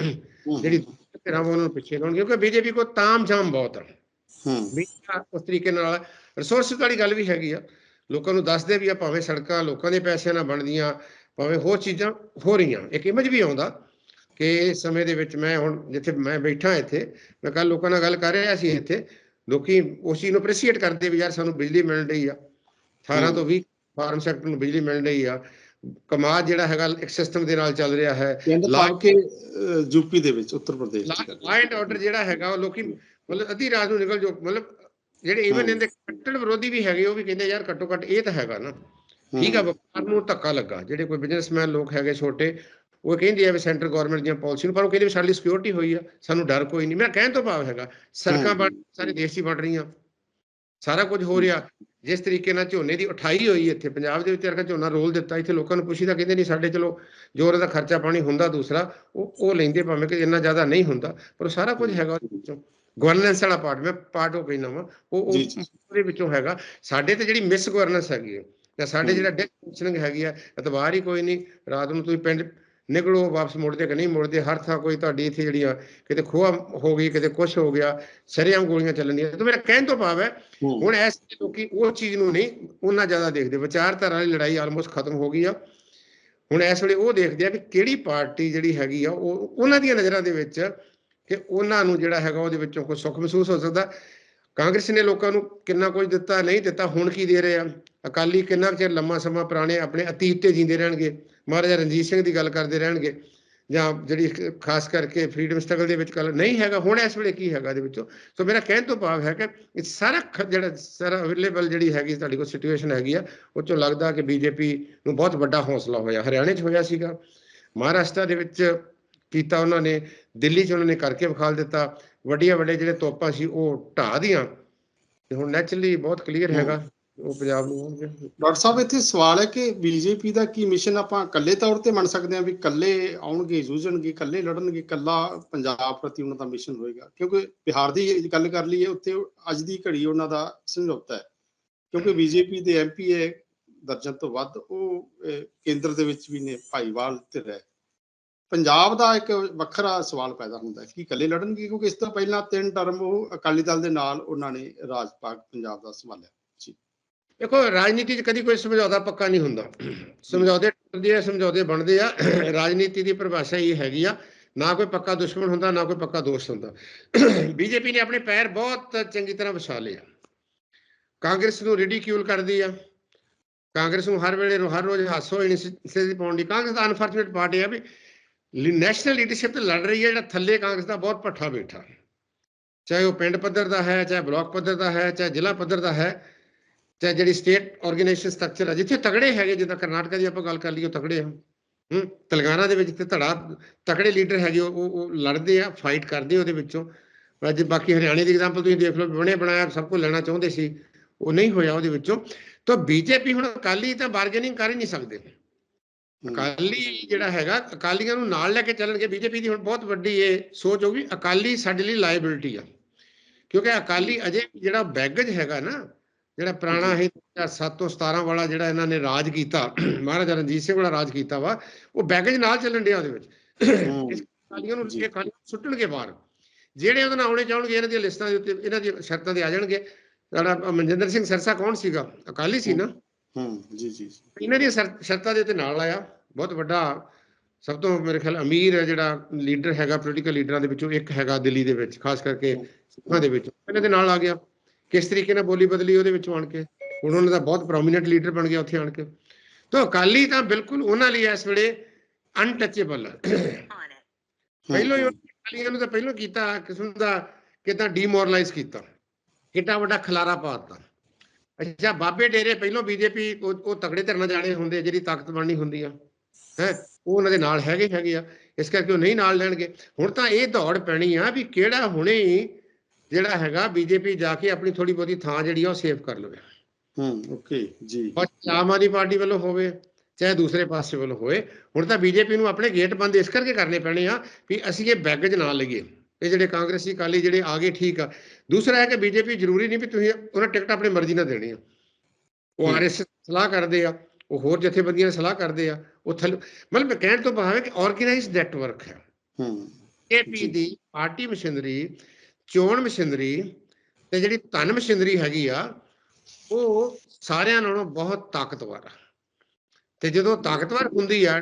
ਜਿਹੜੀ ਵਾ ਉਹਨਾਂ ਨੂੰ ਪਿੱਛੇ ਲਾਉਣਗੇ ਕਿਉਂਕਿ ਬੀਜੇਪੀ ਕੋ ਤਾਮ ਝਾਮ ਬਹੁਤ ਹੂੰ ਆ ਉਸ ਤਰੀਕੇ ਨਾਲ ਰਿਸੋਰਸ ਵਾਲੀ ਗੱਲ ਵੀ ਹੈਗੀ ਆ ਲੋਕਾਂ ਨੂੰ ਦੱਸਦੇ ਵੀ ਆ ਭਾਵੇਂ ਸੜਕਾਂ ਲੋਕਾਂ ਦੇ ਪੈਸਿਆਂ ਨਾਲ ਬਣਦੀਆਂ ਭਾਵੇਂ ਹੋਰ ਚੀਜ਼ਾਂ ਹੋ ਰਹੀਆਂ ਇੱਕ ਇਮੇਜ ਵੀ ਆਉਂਦਾ ਕਿ ਇਸ ਸਮੇਂ ਦੇ ਵਿੱਚ ਮੈਂ ਹੁਣ ਜਿੱਥੇ ਮੈਂ ਬੈਠਾ ਇੱਥੇ ਮੈਂ ਕੱਲ ਲੋਕਾਂ ਨਾਲ ਗੱਲ ਕਰ ਰਿਹਾ ਸੀ ਇੱਥੇ ਲੋਕੀ ਉਸ ਚੀਜ਼ ਨੂੰ ਅਪਰੀਸ਼ੀਏਟ ਕਰਦੇ ਵੀ ਯਾਰ ਸਾਨੂੰ ਬਿਜਲੀ ਮਿਲ ਰਹੀ ਆ 18 ਤੋਂ 20 ਫਾਰਮ ਸੈਕਟਰ ਨੂੰ ਬਿਜਲੀ ਮਿਲ ਰਹੀ ਆ ਕਮਾਦ ਜਿਹੜਾ ਹੈਗਾ ਇੱਕ ਸਿਸਟਮ ਦੇ ਨਾਲ ਚੱਲ ਰਿਹਾ ਹੈ। ਕਹਿੰਦਾ ਲਾ- ਭਾਵ ਕਿ ਯੂਪੀ ਦੇ ਵਿੱਚ ਉੱਤਰ ਪ੍ਰਦੇਸ਼ ਦੀ ਗੱਲ ਲਾ ਐਂਡ ਆਰਡਰ ਜਿਹੜਾ ਹੈਗਾ ਉਹ ਲੋਕੀ ਮਤਲਬ ਅੱਧੀ ਰਾਤ ਨੂੰ ਨਿਕਲ ਜੋ ਮਤਲਬ ਜਿਹੜੇ ਇਵਨ। ਇਹਦੇ ਕੱਟੜ ਵਿਰੋਧੀ ਵੀ ਹੈਗੇ ਉਹ ਵੀ ਕਹਿੰਦੇ ਯਾਰ ਘੱਟੋ ਘੱਟ ਇਹ ਤਾਂ ਹੈਗਾ ਨਾ। ਠੀਕ ਆ ਵਪਾਰ ਨੂੰ ਧੱਕਾ ਲੱਗਾ। ਜਿਹੜੇ ਕੋਈ ਬਿਜ਼ਨਸਮੈਨ ਲੋਕ ਹੈਗੇ ਛੋਟੇ ਉਹ ਕਹਿੰਦੇ ਆ ਵੀ ਸੈਂਟਰ ਗਵਰਨਮੈਂਟ ਦੀਆਂ ਪਾਲਿਸੀ ਨੂੰ ਪਰ ਉਹ ਕਹਿੰਦੇ ਵੀ ਸਾਡੀ ਸਿਕਿਉਰਿਟੀ ਹੋਈ ਆ ਸਾਨੂੰ ਡਰ ਕੋਈ ਨਹੀਂ। ਮੇਰਾ ਕਹਿਣ ਤੋਂ ਭਾਵ ਹੈਗਾ ਸੜਕਾਂ। ਬਣ ਸਾਰੇ ਦੇਸ਼ 'ਚ ਹੀ ਬਣ ਰਹੀਆਂ। ਸਾਰਾ ਕੁਝ ਹੋ ਰਿਹਾ। ਜਿਸ ਤਰੀਕੇ ਨਾਲ ਝੋਨੇ ਦੀ ਉਠਾਈ ਹੋਈ ਇੱਥੇ ਪੰਜਾਬ ਦੇ ਵਿੱਚ ਅਰਕਾ ਝੋਨਾ ਰੋਲ ਦਿੱਤਾ ਇੱਥੇ ਲੋਕਾਂ ਨੂੰ ਪੁੱਛੀਦਾ ਕਹਿੰਦੇ ਨਹੀਂ ਸਾਡੇ ਚਲੋ ਜੋਰ ਦਾ ਖਰਚਾ ਪਾਣੀ ਹੁੰਦਾ ਦੂਸਰਾ ਉਹ ਉਹ ਲੈਂਦੇ ਭਾਵੇਂ ਕਿ ਇੰਨਾ ਜ਼ਿਆਦਾ ਨਹੀਂ ਹੁੰਦਾ ਪਰ ਸਾਰਾ ਕੁਝ ਹੈਗਾ ਉਹਦੇ ਵਿੱਚੋਂ। ਗਵਰਨੈਂਸ ਵਾਲਾ ਪਾਰਟ ਮੈਂ ਪਾਰਟ ਉਹ ਕਹਿੰਦਾ ਵਾਂ ਉਹ ਉਹ ਜੀ, ਜੀ। ਉਹਦੇ ਵਿੱਚੋਂ ਹੈਗਾ। ਸਾਡੇ ਤੇ ਜਿਹੜੀ ਮਿਸ ਗਵਰਨੈਂਸ ਹੈਗੀ ਹੈ ਤੇ ਸਾਡੇ ਹੂੰ। ਜਿਹੜਾ ਡੇ ਫੰਕਸ਼ਨਿੰਗ ਹੈਗੀ ਆ ਐਤਵਾਰ ਹੀ ਕੋਈ ਨਹੀਂ ਰਾਤ ਨੂੰ ਤੁਸੀਂ ਪਿੰਡ ਨਿਕਲੋ ਵਾਪਸ ਮੁੜਦੇ ਕਿ ਨਹੀਂ ਮੁੜਦੇ? ਹਰ ਥਾਂ ਕੋਈ ਤੁਹਾਡੀ ਇੱਥੇ ਜਿਹੜੀ ਆ ਕਿਤੇ ਖੋਆ ਹੋ ਗਈ ਕਿਤੇ ਕੁਛ ਹੋ ਗਿਆ ਸਰੇਆਮ ਗੋਲੀਆਂ ਚੱਲਣੀਆਂ ਤੇ ਮੇਰਾ ਕਹਿਣ ਤੋਂ ਭਾਵ ਹੈ ਹੁਣ ਵੇਲੇ ਲੋਕੀ ਉਹ ਚੀਜ਼ ਨੂੰ ਨਹੀਂ ਉਹਨਾਂ ਜ਼ਿਆਦਾ ਦੇਖਦੇ। ਵਿਚਾਰਧਾਰਾ ਵਾਲੀ ਲੜਾਈ ਆਲਮੋਸਟ ਖਤਮ ਹੋ ਗਈ ਆ। ਹੁਣ ਇਸ ਵੇਲੇ ਉਹ ਦੇਖਦੇ ਆ ਕਿ ਕਿਹੜੀ ਪਾਰਟੀ ਜਿਹੜੀ ਹੈਗੀ ਆ ਉਹ ਉਹਨਾਂ ਦੀਆਂ ਨਜ਼ਰਾਂ ਦੇ ਵਿੱਚ ਕਿ ਉਹਨਾਂ ਨੂੰ ਜਿਹੜਾ ਹੈਗਾ ਉਹਦੇ ਵਿੱਚੋਂ ਕੋਈ ਸੁੱਖ ਮਹਿਸੂਸ ਹੋ ਸਕਦਾ। ਕਾਂਗਰਸ ਨੇ ਲੋਕਾਂ ਨੂੰ ਕਿੰਨਾ ਕੁਝ ਦਿੱਤਾ ਨਹੀਂ ਦਿੱਤਾ ਹੁਣ ਕੀ ਦੇ ਰਹੇ ਆ? ਅਕਾਲੀ ਕਿੰਨਾ ਚਿਰ ਲੰਮਾ ਸਮਾਂ ਪੁਰਾਣੇ ਆਪਣੇ ਅਤੀਤ ਤੇ ਜੀਂਦੇ ਰਹਿਣਗੇ? ਮਹਾਰਾਜਾ ਰਣਜੀਤ ਸਿੰਘ ਦੀ ਗੱਲ ਕਰਦੇ ਰਹਿਣਗੇ, ਜਾਂ ਜਿਹੜੀ ਖਾਸ ਕਰਕੇ ਫਰੀडम ਸਟਰਗਲ ਦੇ ਵਿੱਚ ਗੱਲ ਨਹੀਂ ਹੈਗਾ, ਹੁਣ ਇਸ ਵੇਲੇ ਕੀ ਹੈਗਾ ਦੇ ਵਿੱਚੋਂ? ਸੋ ਮੇਰਾ ਕਹਿਣ ਤੋਂ ਭਾਵ ਹੈ ਕਿ ਇਹ ਸਾਰਾ ਖ- ਜਿਹੜਾ ਸਾਰਾ ਅਵੇਲੇਬਲ ਜਿਹੜੀ ਹੈਗੀ, ਤੁਹਾਡੀ ਕੋਲ ਸਿਚੁਏਸ਼ਨ ਹੈਗੀ ਆ, ਉਹ ਚੋਂ ਲੱਗਦਾ ਕਿ ਬੀਜੇਪੀ ਨੂੰ ਬਹੁਤ ਵੱਡਾ ਹੌਸਲਾ ਹੋਇਆ। ਹਰਿਆਣੇ 'ਚ ਹੋਇਆ ਸੀਗਾ। ਮਹਾਰਾਸ਼ਟਰ ਦੇ ਵਿੱਚ ਕੀਤਾ ਉਹਨਾਂ ਨੇ, ਦਿੱਲੀ 'ਚ ਉਹਨਾਂ ਨੇ ਕਰਕੇ ਵਿਖਾਲ ਦਿੱਤਾ। ਵੱਡੀਆਂ ਵੱਡੇ ਜਿਹੜੇ ਤੋਪਾਂ ਸੀ, ਉਹ ਢਾਹ ਦੀਆਂ। ਤੇ ਹੁਣ ਨੈਚੁਰਲੀ ਬਹੁਤ ਕਲੀਅਰ ਹੈਗਾ। ਉਹ ਪੰਜਾਬ ਨੂੰ ਆਉਣਗੇ ਡਾਕਟਰ ਸਾਹਿਬ, ਇੱਥੇ ਸਵਾਲ ਹੈ ਕਿ ਬੀਜੇਪੀ ਦਾ ਕੀ ਮਿਸ਼ਨ ਆਪਾਂ ਇਕੱਲੇ ਤੌਰ ਤੇ ਮੰਨ ਸਕਦੇ ਹਾਂ ਵੀ ਇਕੱਲੇ ਆਉਣਗੇ, ਜੂਝਣਗੇ, ਇਕੱਲੇ ਲੜਨਗੇ, ਇਕੱਲਾ ਪੰਜਾਬ ਪ੍ਰਤੀ ਉਹਨਾਂ ਦਾ ਮਿਸ਼ਨ ਹੋਏਗਾ? ਕਿਉਂਕਿ ਬਿਹਾਰ ਦੀ ਗੱਲ ਕਰ ਲਈਏ, ਉੱਥੇ ਅੱਜ ਦੀ ਘੜੀ ਉਹਨਾਂ ਦਾ ਸਮਝੌਤਾ ਹੈ। ਕਿਉਂਕਿ ਬੀਜੇਪੀ ਦੇ ਐਮਪੀ ਹੈ, ਦਰਜਨ ਤੋਂ ਵੱਧ, ਉਹ ਕੇਂਦਰ ਦੇ ਵਿੱਚ ਵੀ ਨੇ, ਭਾਈਵਾਲ ਤੇ ਰਹਿ। ਪੰਜਾਬ ਦਾ ਇੱਕ ਵੱਖਰਾ ਸਵਾਲ ਪੈਦਾ ਹੁੰਦਾ ਕਿ ਇਕੱਲੇ ਲੜਨਗੇ, ਕਿਉਂਕਿ ਇਸ ਤੋਂ ਪਹਿਲਾਂ ਤਿੰਨ ਟਰਮ ਉਹ ਅਕਾਲੀ ਦਲ ਦੇ ਨਾਲ ਉਹਨਾਂ ਨੇ ਰਾਜ ਭਾਗ ਪੰਜਾਬ ਦਾ ਸੰਭਾਲਿਆ। ਦੇਖੋ, ਰਾਜਨੀਤੀ 'ਚ ਕਦੀ ਕੋਈ ਸਮਝੌਤਾ ਪੱਕਾ ਨਹੀਂ ਹੁੰਦਾ। ਸਮਝੌਤੇ ਟੁੱਟਦੇ ਆ, ਸਮਝੌਤੇ ਬਣਦੇ ਆ। ਰਾਜਨੀਤੀ ਦੀ ਪਰਿਭਾਸ਼ਾ ਇਹ ਹੈਗੀ ਆ, ਨਾ ਕੋਈ ਪੱਕਾ ਦੁਸ਼ਮਣ ਹੁੰਦਾ, ਨਾ ਕੋਈ ਪੱਕਾ ਦੋਸਤ ਹੁੰਦਾ। ਬੀਜੇਪੀ ਨੇ ਆਪਣੇ ਪੈਰ ਬਹੁਤ ਚੰਗੀ ਤਰ੍ਹਾਂ ਵਿਛਾ ਲਿਆ ਕਾਂਗਰਸ ਨੂੰ ਰਿਡੀਕਿਊਲ ਕਰਦੀ ਆ। ਕਾਂਗਰਸ ਨੂੰ ਹਰ ਵੇਲੇ ਹਰ ਰੋਜ਼ ਹਾਸੋ ਇਨਸਿਟੀ ਪਾਉਣ ਦੀ। ਕਾਂਗਰਸ ਦਾ ਅਨਫੋਰਚੂਨੇਟ ਪਾਰਟ ਇਹ ਆ ਵੀ ਨੈਸ਼ਨਲ ਲੀਡਰਸ਼ਿਪ ਤੇ ਲੜ ਰਹੀ ਹੈ ਜਿਹੜਾ ਥੱਲੇ ਕਾਂਗਰਸ ਦਾ ਬਹੁਤ ਪੱਠਾ ਬੈਠਾ। ਚਾਹੇ ਉਹ ਪਿੰਡ ਪੱਧਰ ਦਾ ਹੈ, ਚਾਹੇ ਬਲਾਕ ਪੱਧਰ ਦਾ ਹੈ, ਚਾਹੇ ਜ਼ਿਲ੍ਹਾ ਪੱਧਰ ਦਾ ਹੈ। ਚਾਹੇ ਜਿਹੜੀ ਸਟੇਟ ਆਰਗੇਨਾਈਜੇਸ਼ਨ ਸਟਰਕਚਰ ਹੈ ਜਿੱਥੇ ਤਗੜੇ ਹੈਗੇ, ਜਿੱਦਾਂ ਕਰਨਾਟਕਾ ਦੀ ਆਪਾਂ ਗੱਲ ਕਰ ਲਈਏ, ਉਹ ਤਗੜੇ ਆ। ਹੂੰ, ਤੇਲੰਗਾਨਾ ਦੇ ਵਿੱਚ ਤੇ ਧੜਾ ਤਕੜੇ ਲੀਡਰ ਹੈਗੇ, ਉਹ ਉਹ ਉਹ ਲੜਦੇ ਆ ਫਾਈਟ ਕਰਦੇ ਉਹਦੇ ਵਿੱਚੋਂ। ਅੱਜ ਬਾਕੀ ਹਰਿਆਣੇ ਦੀ ਐਗਜ਼ਾਮਪਲ ਤੁਸੀਂ ਦੇਖ ਲਓ, ਬਣੇ ਬਣਾਇਆ, ਸਭ ਕੁਝ ਲੈਣਾ ਚਾਹੁੰਦੇ ਸੀ, ਉਹ ਨਹੀਂ ਹੋਇਆ ਉਹਦੇ ਵਿੱਚੋਂ। ਤਾਂ ਬੀਜੇਪੀ ਹੁਣ ਅਕਾਲੀ ਤਾਂ ਬਾਰਗੇਨਿੰਗ ਕਰ ਹੀ ਨਹੀਂ ਸਕਦੇ। ਅਕਾਲੀ ਜਿਹੜਾ ਹੈਗਾ, ਅਕਾਲੀਆਂ ਨੂੰ ਨਾਲ ਲੈ ਕੇ ਚੱਲਣਗੇ, ਬੀਜੇਪੀ ਦੀ ਹੁਣ ਬਹੁਤ ਵੱਡੀ ਇਹ ਸੋਚ ਹੋਊਗੀ, ਅਕਾਲੀ ਸਾਡੇ ਲਈ ਲਾਇਬਿਲਟੀ ਆ। ਕਿਉਂਕਿ ਅਕਾਲੀ ਅਜੇ ਜਿਹੜਾ ਬੈਗੇਜ ਹੈਗਾ ਨਾ ਜਿਹੜਾ ਪੁਰਾਣਾ ਹੈ 2007 ਤੋਂ 17 ਵਾਲਾ ਜਿਹੜਾ ਇਹਨਾਂ ਨੇ ਰਾਜ ਕੀਤਾ ਮਹਾਰਾਜਾ ਰਣਜੀਤ ਸਿੰਘ ਵਾਲਾ ਰਾਜ ਕੀਤਾ ਵਾ ਉਹ ਬੈਗੇਜ ਨਾਲ ਚੱਲਣ ਡਿਆ ਉਹਦੇ ਵਿੱਚ। ਇਸ ਅਕਾਲੀਆਂ ਨੂੰ। ਇਹ ਅਕਾਲੀਆਂ ਨੂੰ ਸੁੱਟਣਗੇ ਬਾਹਰ। ਜਿਹੜੇ ਉਹਦੇ ਨਾਲ ਆਉਣੇ ਚਾਹਣਗੇ ਇਹਨਾਂ ਦੀਆਂ ਲਿਸਟਾਂ ਦੇ ਉੱਤੇ ਇਹਨਾਂ ਦੀਆਂ ਸ਼ਰਤਾਂ ਤੇ ਆ ਜਾਣਗੇ। ਜਿਹੜਾ ਮਨਜਿੰਦਰ ਸਿੰਘ ਸਰਸਾ ਕੌਣ ਸੀਗਾ? ਅਕਾਲੀ ਸੀ ਨਾ। ਹੂੰ ਜੀ ਜੀ। ਇਹਨਾਂ ਦੀਆਂ ਸ਼ਰ- ਸ਼ਰਤਾਂ ਦੇ ਉੱਤੇ ਨਾਲ ਆਇਆ। ਬਹੁਤ ਵੱਡਾ ਸਭ ਤੋਂ ਮੇਰੇ ਖਿਆਲ ਅਮੀਰ ਹੈ ਜਿਹੜਾ ਲੀਡਰ ਹੈਗਾ ਪੋਲੀਟੀਕਲ ਲੀਡਰਾਂ ਦੇ ਵਿੱਚੋਂ ਇੱਕ ਹੈਗਾ ਦਿੱਲੀ ਦੇ ਵਿੱਚ ਖਾਸ ਕਰਕੇ ਸਿੱਖਾਂ ਦੇ ਵਿੱਚ। ਇਹਨਾਂ ਦੇ ਨਾਲ ਆ ਗਿਆ। ਕਿਸ ਤਰੀਕੇ ਨਾਲ ਬੋਲੀ ਬਦਲੀ ਉਹਦੇ ਵਿੱਚੋਂ ਆਣ ਕੇ? ਹੁਣ ਉਹਨਾਂ ਦਾ ਬਹੁਤ ਪ੍ਰੋਮਿਨੈਂਟ ਲੀਡਰ ਬਣ ਗਿਆ ਉੱਥੇ ਆਣ ਕੇ। ਤਾਂ ਅਕਾਲੀ ਤਾਂ ਬਿਲਕੁਲ ਉਹਨਾਂ ਲਈ ਇਸ ਵੇਲੇ ਅਨਟੱਚੇਬਲ ਹੈ ਪਹਿਲਾਂ ਹੀ ਅਕਾਲੀਆਂ ਨੂੰ ਤਾਂ ਪਹਿਲਾਂ ਕੀਤਾ ਕਿਸਮ ਦਾ ਕਿਦਾਂ ਡੀਮੋਰਲਾਈਜ਼ ਕੀਤਾ। ਕਿੰਨਾ ਵੱਡਾ ਖਲਾਰਾ ਪਾਤਾ ਅੱਛਾ, ਬਾਬੇ ਡੇਰੇ ਪਹਿਲਾਂ ਬੀਜੇਪੀ ਉਹ ਉਹ ਤਗੜੇ ਧਰਨਾ ਜਾਣੇ ਹੁੰਦੇ, ਜਿਹੜੀ ਤਾਕਤ ਬਣਨੀ ਹੁੰਦੀ ਆ। ਹੈ, ਉਹ ਉਹਨਾਂ ਦੇ ਨਾਲ ਹੈਗੇ ਹੈਗੇ ਆ। ਇਸ ਕਰਕੇ ਉਹ ਨਹੀਂ ਨਾਲ ਲੈਣਗੇ। ਹੁਣ ਤਾਂ ਇਹ ਦੌੜ ਪੈਣੀ ਆ ਵੀ ਕਿਹੜਾ ਹੁਣੇ ਜਿਹੜਾ ਹੈਗਾ ਬੀਜੇਪੀ ਜਾ ਕੇ ਆਪਣੀ ਥੋੜੀ ਬਹੁਤੀ ਥਾਂ ਜਿਹੜੀ ਆ ਉਹ ਸੇਵ ਕਰ ਲਵੇ। ਹੂੰ ਓਕੇ ਜੀ। ਚਾਹੇ ਆਮ ਆਦਮੀ ਪਾਰਟੀ ਵੱਲੋਂ ਹੋਵੇ ਚਾਹੇ ਦੂਸਰੇ ਪਾਸੇ ਵੱਲੋਂ ਹੋਏ ਹੁਣ ਤਾਂ ਬੀਜੇਪੀ ਨੂੰ ਆਪਣੇ ਗੇਟ ਬੰਦ ਇਸ ਕਰਕੇ ਕਰਨੇ ਪੈਣੇ ਆ ਵੀ ਅਸੀਂ ਇਹ ਬੈਗੇਜ ਨਾ ਲਈਏ। ਇਹ ਜਿਹੜੇ ਕਾਂਗਰਸੀ ਕਾਲੀ ਜਿਹੜੇ ਆ ਗਏ ਠੀਕ ਆ। ਦੂਸਰਾ ਹੈ ਕਿ ਬੀਜੇਪੀ ਜ਼ਰੂਰੀ ਨਹੀਂ ਵੀ ਤੁਸੀਂ ਉਹਨਾਂ ਟਿਕਟ ਆਪਣੀ ਮਰਜ਼ੀ ਨਾਲ ਦੇਣੀ ਆ। ਉਹ ਹੂੰ। ਆਰਐਸ ਸਲਾਹ ਕਰਦੇ ਆ ਉਹ ਹੋਰ ਜਥੇਬੰਦੀਆਂ ਨਾਲ ਸਲਾਹ ਕਰਦੇ ਆ ਉਹ ਥੱਲੇ ਮਤਲਬ ਮੈਂ ਕਹਿਣ ਤੋਂ ਭਾਵ ਹੈ ਕਿ ਆਰਗੇਨਾਈਜ਼ਡ ਨੈਟਵਰਕ ਹੈ। ਹੂੰ ਏਪੀ। ਦੀ ਪਾਰਟੀ ਮਸ਼ੀਨਰੀ ਚੋਣ ਮਸ਼ੀਨਰੀ ਤੇ ਜਿਹੜੀ ਧਨ ਮਸ਼ੀਨਰੀ ਹੈਗੀ ਆ, ਉਹ ਸਾਰਿਆਂ ਨਾਲੋਂ ਬਹੁਤ ਤਾਕਤਵਰ ਆ। ਤੇ ਜਦੋਂ ਤਾਕਤਵਰ ਹੁੰਦੀ ਆ,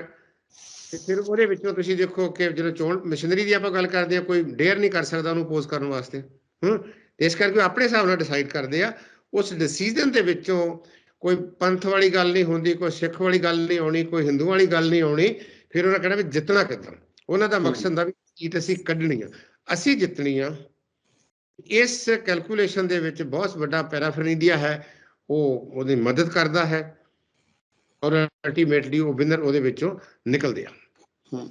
ਤੇ ਫਿਰ ਉਹਦੇ ਵਿੱਚੋਂ ਤੁਸੀਂ ਦੇਖੋ ਕਿ ਜਦੋਂ ਚੋਣ ਮਸ਼ੀਨਰੀ ਦੀ ਆਪਾਂ ਗੱਲ ਕਰਦੇ ਆ, ਕੋਈ ਡੇਅਰ ਨਹੀਂ ਕਰ ਸਕਦਾ ਉਹਨੂੰ ਪੋਜ਼ ਕਰਨ ਵਾਸਤੇ। ਹੂੰ, ਇਸ ਕਰਕੇ ਉਹ ਆਪਣੇ ਹਿਸਾਬ ਨਾਲ ਡਿਸਾਈਡ ਕਰਦੇ ਆ। ਉਸ ਡਿਸੀਜਨ ਦੇ ਵਿੱਚੋਂ ਕੋਈ ਪੰਥ ਵਾਲੀ ਗੱਲ ਨਹੀਂ ਹੁੰਦੀ, ਕੋਈ ਸਿੱਖ ਵਾਲੀ ਗੱਲ ਨਹੀਂ ਆਉਣੀ, ਕੋਈ ਹਿੰਦੂ ਵਾਲੀ ਗੱਲ ਨਹੀਂ ਆਉਣੀ, ਫਿਰ ਉਹਨਾਂ ਕਹਿਣਾ ਵੀ ਜਿੱਤਣਾ ਕਿੱਦਾਂ? ਉਹਨਾਂ ਦਾ ਮਕਸਦ ਦਾ ਵੀ ਸੀਟ ਅਸੀਂ ਕੱਢਣੀ ਆ। ਅਸੀਂ ਜਿੱਤਣੀ ਆ ਇਸ ਕੈਲਕੂਲੇਸ਼ਨ ਦੇ ਵਿੱਚ ਬਹੁਤ ਵੱਡਾ ਪੈਰਾਫਰਨੀਡੀਆ ਹੈ, ਉਹ ਉਹਦੀ ਮਦਦ ਕਰਦਾ ਹੈ ਔਰ ਅਲਟੀਮੇਟਲੀ ਉਹ ਵਿਨਰ ਉਹਦੇ ਵਿੱਚੋਂ ਨਿਕਲਦੇ ਆ। ਹੂੰ।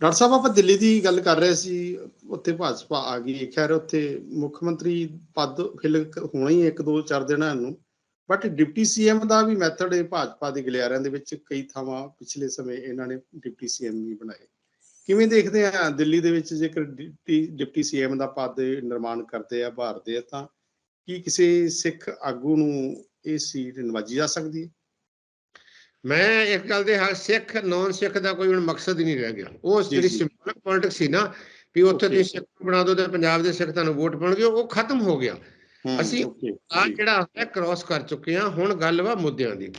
ਡਾਕਟਰ ਸਾਹਿਬ, ਆਪਾਂ ਦਿੱਲੀ ਦੀ ਗੱਲ ਕਰ ਰਹੇ ਸੀ, ਉੱਥੇ ਭਾਜਪਾ ਆ ਗਈ ਖੈਰ, ਉੱਥੇ ਮੁੱਖ ਮੰਤਰੀ ਪਦ ਫਿਲ ਹੋਣਾ ਹੀ ਇੱਕ, ਦੋ, ਚਾਰ ਦਿਨਾਂ ਨੂੰ। ਬਟ ਡਿਪਟੀ ਸੀਐਮ ਦਾ ਵੀ ਮੈਥਡ ਹੈ ਭਾਜਪਾ ਦੇ ਗਲਿਆਰਿਆਂ ਦੇ ਵਿੱਚ ਕਈ ਥਾਵਾਂ ਪਿਛਲੇ ਸਮੇਂ ਇਹਨਾਂ ਨੇ ਡਿਪਟੀ ਸੀਐਮ ਵੀ ਬਣਾਏ। ਕਿਵੇਂ ਦੇਖਦੇ ਆ ਦਿੱਲੀ ਦੇ ਵਿੱਚ ਜੇਕਰ ਡਿਪਟੀ ਡਿਪਟੀ ਸੀਐਮ ਦਾ ਪਦ ਨਿਰਮਾਣ ਕਰਦੇ ਆ ਭਾਰਦੇ ਆ ਤਾਂ ਕੀ ਕਿਸੇ ਸਿੱਖ ਆਗੂ ਨੂੰ ਇਹ ਸੀਟ ਨਵਾਜੀ ਜਾ ਸਕਦੀ ਹੈ? ਮੈਂ ਇੱਕ ਗੱਲ ਦੇ ਹਾਂ ਸਿੱਖ ਨੌਨ ਸਿੱਖ ਦਾ ਕੋਈ ਹੁਣ ਮਕਸਦ ਹੀ ਨਹੀਂ ਰਹਿ ਗਿਆ। ਉਹ ਜਿਹੜੀ। ਸਿੰਬੋਲਿਕ ਪੋਲਿਟਿਕਸ ਸੀ ਨਾ ਵੀ ਉੱਥੇ. ਤੁਸੀਂ ਸਿੱਖ ਬਣਾ ਦਿਓ ਤੇ ਪੰਜਾਬ ਦੇ ਸਿੱਖ ਤੁਹਾਨੂੰ ਵੋਟ ਪਾਉਣਗੇ ਉਹ ਖਤਮ ਹੋ ਗਿਆ। ਅਸੀਂ ਆ ਜਿਹੜਾ ਹੈ ਕ੍ਰਾਸ ਕਰ ਚੁੱਕੇ ਆ ਹੁਣ ਗੱਲ ਵਾ ਮੁੱਦਿਆਂ ਦੀ।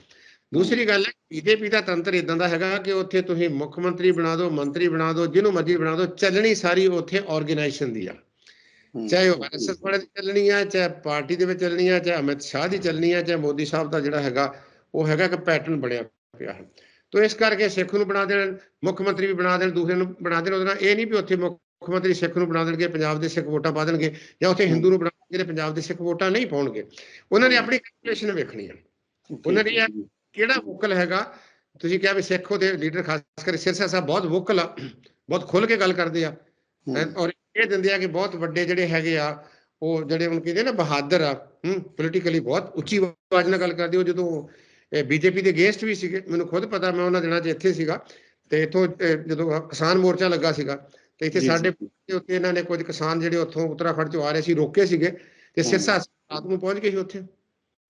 ਦੂਸਰੀ ਗੱਲ ਹੈ ਬੀਜੇਪੀ ਦਾ ਤੰਤਰ ਇਦਾਂ ਦਾ ਹੈਗਾ ਕਿ ਉੱਥੇ ਤੁਸੀਂ ਮੁੱਖ ਮੰਤਰੀ ਬਣਾ ਦਿਓ ਮੰਤਰੀ ਬਣਾ ਦਿਓ ਜਿਹਨੂੰ ਮਰਜ਼ੀ ਬਣਾ ਦਿਓ ਚੱਲਣੀ ਸਾਰੀ ਉੱਥੇ ਆਰਗੇਨਾਈਜੇਸ਼ਨ ਦੀ ਆ। ਚਾਹੇ ਉਹ ਆਰਐਸਐਸ ਵਾਲੇ ਦੀ ਚੱਲਣੀ ਆ ਚਾਹੇ ਪਾਰਟੀ ਦੇ ਵਿੱਚ ਚੱਲਣੀ ਆ ਚਾਹੇ ਅਮਿਤ ਸ਼ਾਹ ਦੀ ਚੱਲਣੀ ਆ ਚਾਹੇ ਮੋਦੀ ਸਾਹਿਬ ਦਾ ਜਿਹੜਾ ਹੈਗਾ ਉਹ ਹੈਗਾ ਕਿ ਪੈਟਰਨ ਬਣਿਆ ਪਿਆ ਹੈ। ਤੋ ਇਸ ਕਰਕੇ ਸਿੱਖ ਨੂੰ ਬਣਾ ਦੇਣ ਮੁੱਖ ਮੰਤਰੀ ਵੀ ਬਣਾ ਦੇਣ ਦੂਸਰੇ ਨੂੰ ਬਣਾ ਦੇਣ ਉਹਦੇ ਨਾਲ ਇਹ ਨਹੀਂ ਵੀ ਉੱਥੇ ਮੁੱਖ ਮੰਤਰੀ ਸਿੱਖ ਨੂੰ ਬਣਾ ਦੇਣਗੇ ਪੰਜਾਬ ਦੇ ਸਿੱਖ ਵੋਟਾਂ ਪਾ ਦੇਣਗੇ ਜਾਂ ਉੱਥੇ ਹਿੰਦੂ ਨੂੰ ਬਣਾ ਜਿਹੜੇ ਪੰਜਾਬ ਦੇ ਸਿੱਖ ਵੋਟਾਂ ਨਹੀਂ ਪਾਉਣਗੇ। ਉਹਨਾਂ ਨੇ ਆਪਣੀ ਕੈਲਕੂਲੇਸ਼ਨ ਵੇਖਣੀ ਹੈ ਉਹਨਾਂ ਦੀ ਇਹ- ਕਿਹੜਾ ਵੋਕਲ ਹੈਗਾ? ਤੁਸੀਂ ਕਿਹਾ ਵੀ ਸਿੱਖੋ ਦੇ ਲੀਡਰ ਖਾਸ ਕਰਕੇ ਸਿਰਸਾ ਸਾਹਿਬ ਬਹੁਤ ਵੋਕਲ ਆ ਬਹੁਤ ਖੁੱਲ ਕੇ ਗੱਲ ਕਰਦੇ ਆ। ਔਰ ਇਹ ਦਿੰਦੇ ਆ ਕਿ ਬਹੁਤ ਵੱਡੇ ਜਿਹੜੇ ਹੈਗੇ ਆ ਉਹ ਜਿਹੜੇ ਹੁਣ ਕਹਿੰਦੇ ਨਾ ਬਹਾਦਰ ਆ ਹੂੰ ਪੋਲੀਟੀਕਲੀ ਬਹੁਤ ਉੱਚੀ ਆਵਾਜ਼ ਨਾਲ ਗੱਲ ਕਰਦੇ ਹੋ ਜਦੋਂ ਬੀਜੇਪੀ ਦੇ ਅਗੇਂਸਟ ਵੀ ਸੀਗੇ ਮੈਨੂੰ ਖੁਦ ਪਤਾ ਮੈਂ ਉਹਨਾਂ ਦਿਨਾਂ 'ਚ ਇੱਥੇ ਸੀਗਾ ਤੇ ਇਥੋਂ ਜਦੋਂ ਕਿਸਾਨ ਮੋਰਚਾ ਲੱਗਾ ਸੀਗਾ ਤੇ ਇੱਥੇ ਸਾਡੇ ਉੱਤੇ ਇਹਨਾਂ ਨੇ ਕੁਝ ਕਿਸਾਨ ਜਿਹੜੇ ਉੱਥੋਂ ਉੱਤਰਾਖੰਡ ਚੋਂ ਆ ਰਹੇ ਸੀ ਰੋਕੇ ਸੀਗੇ ਤੇ ਸਿਰਸਾ ਰਾਤ ਨੂੰ ਪਹੁੰਚ ਗਏ ਸੀ ਉੱਥੇ।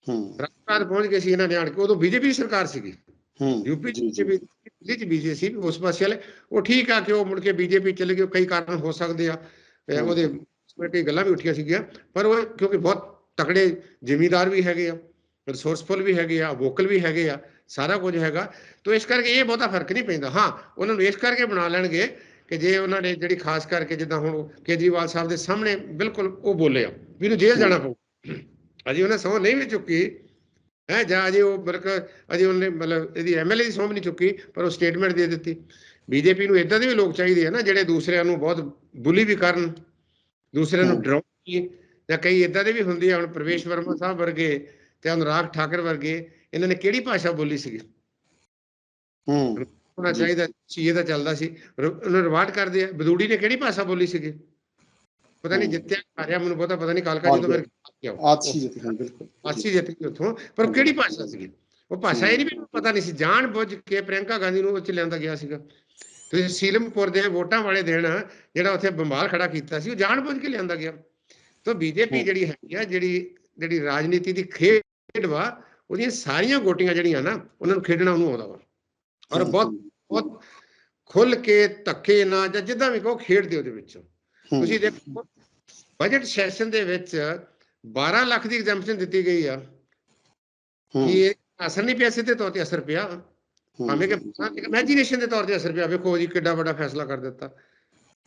ਹੂੰ, ਰਾਤ ਪਹੁੰਚ ਗਏ ਸੀ ਇਹਨਾਂ ਨੇ ਆਣ ਕੇ ਉਦੋਂ ਬੀਜੇਪੀ ਸਰਕਾਰ ਸੀਗੀ। ਹੂੰ, ਯੂਪੀ ਚ ਵੀ ਦਿੱਲੀ ਚ ਬੀਜੇਪੀ ਸੀ ਉਸ ਪਾਸੇ ਵਾਲੇ ਉਹ ਠੀਕ ਆ ਕਿ ਉਹ ਮੁੜ ਕੇ ਬੀਜੇਪੀ ਚਲੇ ਗਏ ਕਈ ਕਾਰਨ ਹੋ ਸਕਦੇ ਆ। ਉਹਦੇ ਕਈ ਗੱਲਾਂ ਵੀ ਉੱਠੀਆਂ ਸੀਗੀਆਂ ਪਰ ਉਹ ਕਿਉਂਕਿ ਬਹੁਤ ਤਕੜੇ ਜ਼ਿਮੀਦਾਰ ਵੀ ਹੈਗੇ ਆ ਰਿਸੋਰਸਫੁਲ ਵੀ ਹੈਗੇ ਆ ਵੋਕਲ ਵੀ ਹੈਗੇ ਆ ਸਾਰਾ ਕੁਝ ਹੈਗਾ। ਤੋਂ ਇਸ ਕਰਕੇ ਇਹ ਬਹੁਤਾ ਫ਼ਰਕ ਨਹੀਂ ਪੈਂਦਾ। ਹਾਂ ਉਹਨਾਂ ਨੂੰ ਇਸ ਕਰਕੇ ਬਣਾ ਲੈਣਗੇ ਕਿ ਜੇ ਉਹਨਾਂ ਨੇ ਜਿਹੜੀ ਖਾਸ ਕਰਕੇ ਜਿੱਦਾਂ ਹੁਣ ਕੇਜਰੀਵਾਲ ਸਾਹਿਬ ਦੇ ਸਾਹਮਣੇ ਬਿਲਕੁਲ ਉਹ ਬੋਲੇ ਆ ਵੀ ਇਹਨੂੰ ਜੇਲ੍ਹ ਜਾਣਾ ਪਊ। ਅਜੇ ਉਹਨੇ ਸਹੁੰ ਨਹੀਂ ਵੀ ਚੁੱਕੀ ਹੈ ਜਾਂ ਅਜੇ ਉਹ ਬਰਕ ਅਜੇ ਉਹਨੇ ਮਤਲਬ ਇਹਦੀ ਐਮਐਲਏ ਦੀ ਸਹੁੰ ਵੀ ਨਹੀਂ ਚੁੱਕੀ ਪਰ ਉਹ ਸਟੇਟਮੈਂਟ ਦੇ ਦਿੱਤੀ ਬੀਜੇਪੀ ਨੂੰ ਇਦਾਂ ਦੇ ਵੀ ਲੋਕ ਚਾਹੀਦੇ ਆ ਨਾ ਜਿਹੜੇ ਦੂਸਰਿਆਂ ਨੂੰ ਬਹੁਤ ਬੁਲੀ ਵੀ ਕਰਨ ਦੂਸਰਿਆਂ ਨੂੰ ਹਮ। ਡਰਾਉਣ ਜਾਂ ਕਈ ਇਦਾਂ ਦੇ ਵੀ ਹੁੰਦੇ ਆ ਹੁਣ ਪ੍ਰਵੇਸ਼ ਵਰਮਾ ਸਾਹਿਬ ਵਰਗੇ ਤੇ ਅਨੁਰਾਗ ਠਾਕਰ ਵਰਗੇ ਇਹਨਾਂ ਨੇ ਕਿਹੜੀ ਭਾਸ਼ਾ ਬੋਲੀ ਸੀਗੀ ਹੂੰ, ਹੋਣਾ। ਚਾਹੀਦਾ ਸੀਏ ਦਾ ਚੱਲਦਾ ਸੀ ਉਹਨੂੰ ਰਿਵਾਰਡ ਕਰਦੇ ਆ ਬਦੂੜੀ ਨੇ ਕਿਹੜੀ ਭਾਸ਼ਾ ਬੋਲੀ ਸੀਗੀ ਪਤਾ ਨਹੀਂ। ਜਿੱਤਿਆ ਹਾਰਿਆ ਮੈਨੂੰ ਪਤਾ ਪਤਾ ਨਹੀਂ ਕਾਲਕਾ ਜਦੋਂ ਮੇਰੇ ਗਿਆ ਆਛੀ ਜਿੱਤ ਹਾਂ ਬਿਲਕੁਲ। ਗਈ ਉੱਥੋਂ। ਪਰ ਕਿਹੜੀ ਭਾਸ਼ਾ ਸੀਗੀ? ਉਹ ਭਾਸ਼ਾ ਇਹ ਨਹੀਂ ਵੀ ਪਤਾ ਨਹੀਂ ਸੀ। ਜਾਣ ਬੁੱਝ ਕੇ ਪ੍ਰਿਯੰਕਾ ਗਾਂਧੀ ਨੂੰ ਉੱਚ ਲਿਆਂਦਾ ਗਿਆ ਸੀਗਾ। ਤੁਸੀਂ ਸੀਲਮਪੁਰ ਦੇ ਵੋਟਾਂ ਵਾਲੇ ਦਿਨ ਜਿਹੜਾ ਉੱਥੇ ਬੰਬਾਲ ਖੜਾ ਕੀਤਾ ਸੀ ਉਹ ਜਾਣ ਬੁੱਝ ਕੇ ਲਿਆਂਦਾ ਗਿਆ। ਤਾਂ ਬੀਜੇਪੀ। ਜਿਹੜੀ ਹੈਗੀ ਆ ਜਿਹੜੀ ਜਿਹੜੀ ਰਾਜਨੀਤੀ ਦੀ ਖੇਡ ਵਾ ਉਹਦੀਆਂ ਸਾਰੀਆਂ ਗੋਟੀਆਂ ਜਿਹੜੀਆਂ ਨਾ ਉਹਨਾਂ ਨੂੰ ਖੇਡਣਾ ਉਹਨੂੰ ਆਉਂਦਾ ਵਾ। ਔਰ ਬਹੁਤ ਬਹੁਤ ਖੁੱਲ ਕੇ ਧੱਕੇ ਨਾਲ ਜਾਂ ਜਿੱਦਾਂ ਵੀ ਕਹੋ ਖੇਡਦੇ ਉਹਦੇ ਵਿੱਚ। ਤੁਸੀਂ ਦੇਖੋ ਬਜਟ ਸੈਸ਼ਨ ਦੇ ਵਿੱਚ 12 ਲੱਖ ਦੀ ਐਗਜ਼ੈਂਪਸ਼ਨ ਦਿੱਤੀ ਗਈ ਆ। ਹੂੰ, ਕਿ ਇਹ ਅਸਰ ਨਹੀਂ ਪਿਆ ਸਿੱਧੇ ਤੌਰ ਤੇ ਅਸਰ ਪਿਆ। ਹੂੰ, ਭਾਵੇਂ ਕਿ ਇਮੇਜਿਨੇਸ਼ਨ ਦੇ ਤੌਰ ਤੇ ਅਸਰ ਪਿਆ। ਵੇਖੋ ਜੀ ਕਿੱਡਾ ਵੱਡਾ ਫੈਸਲਾ ਕਰ ਦਿੱਤਾ।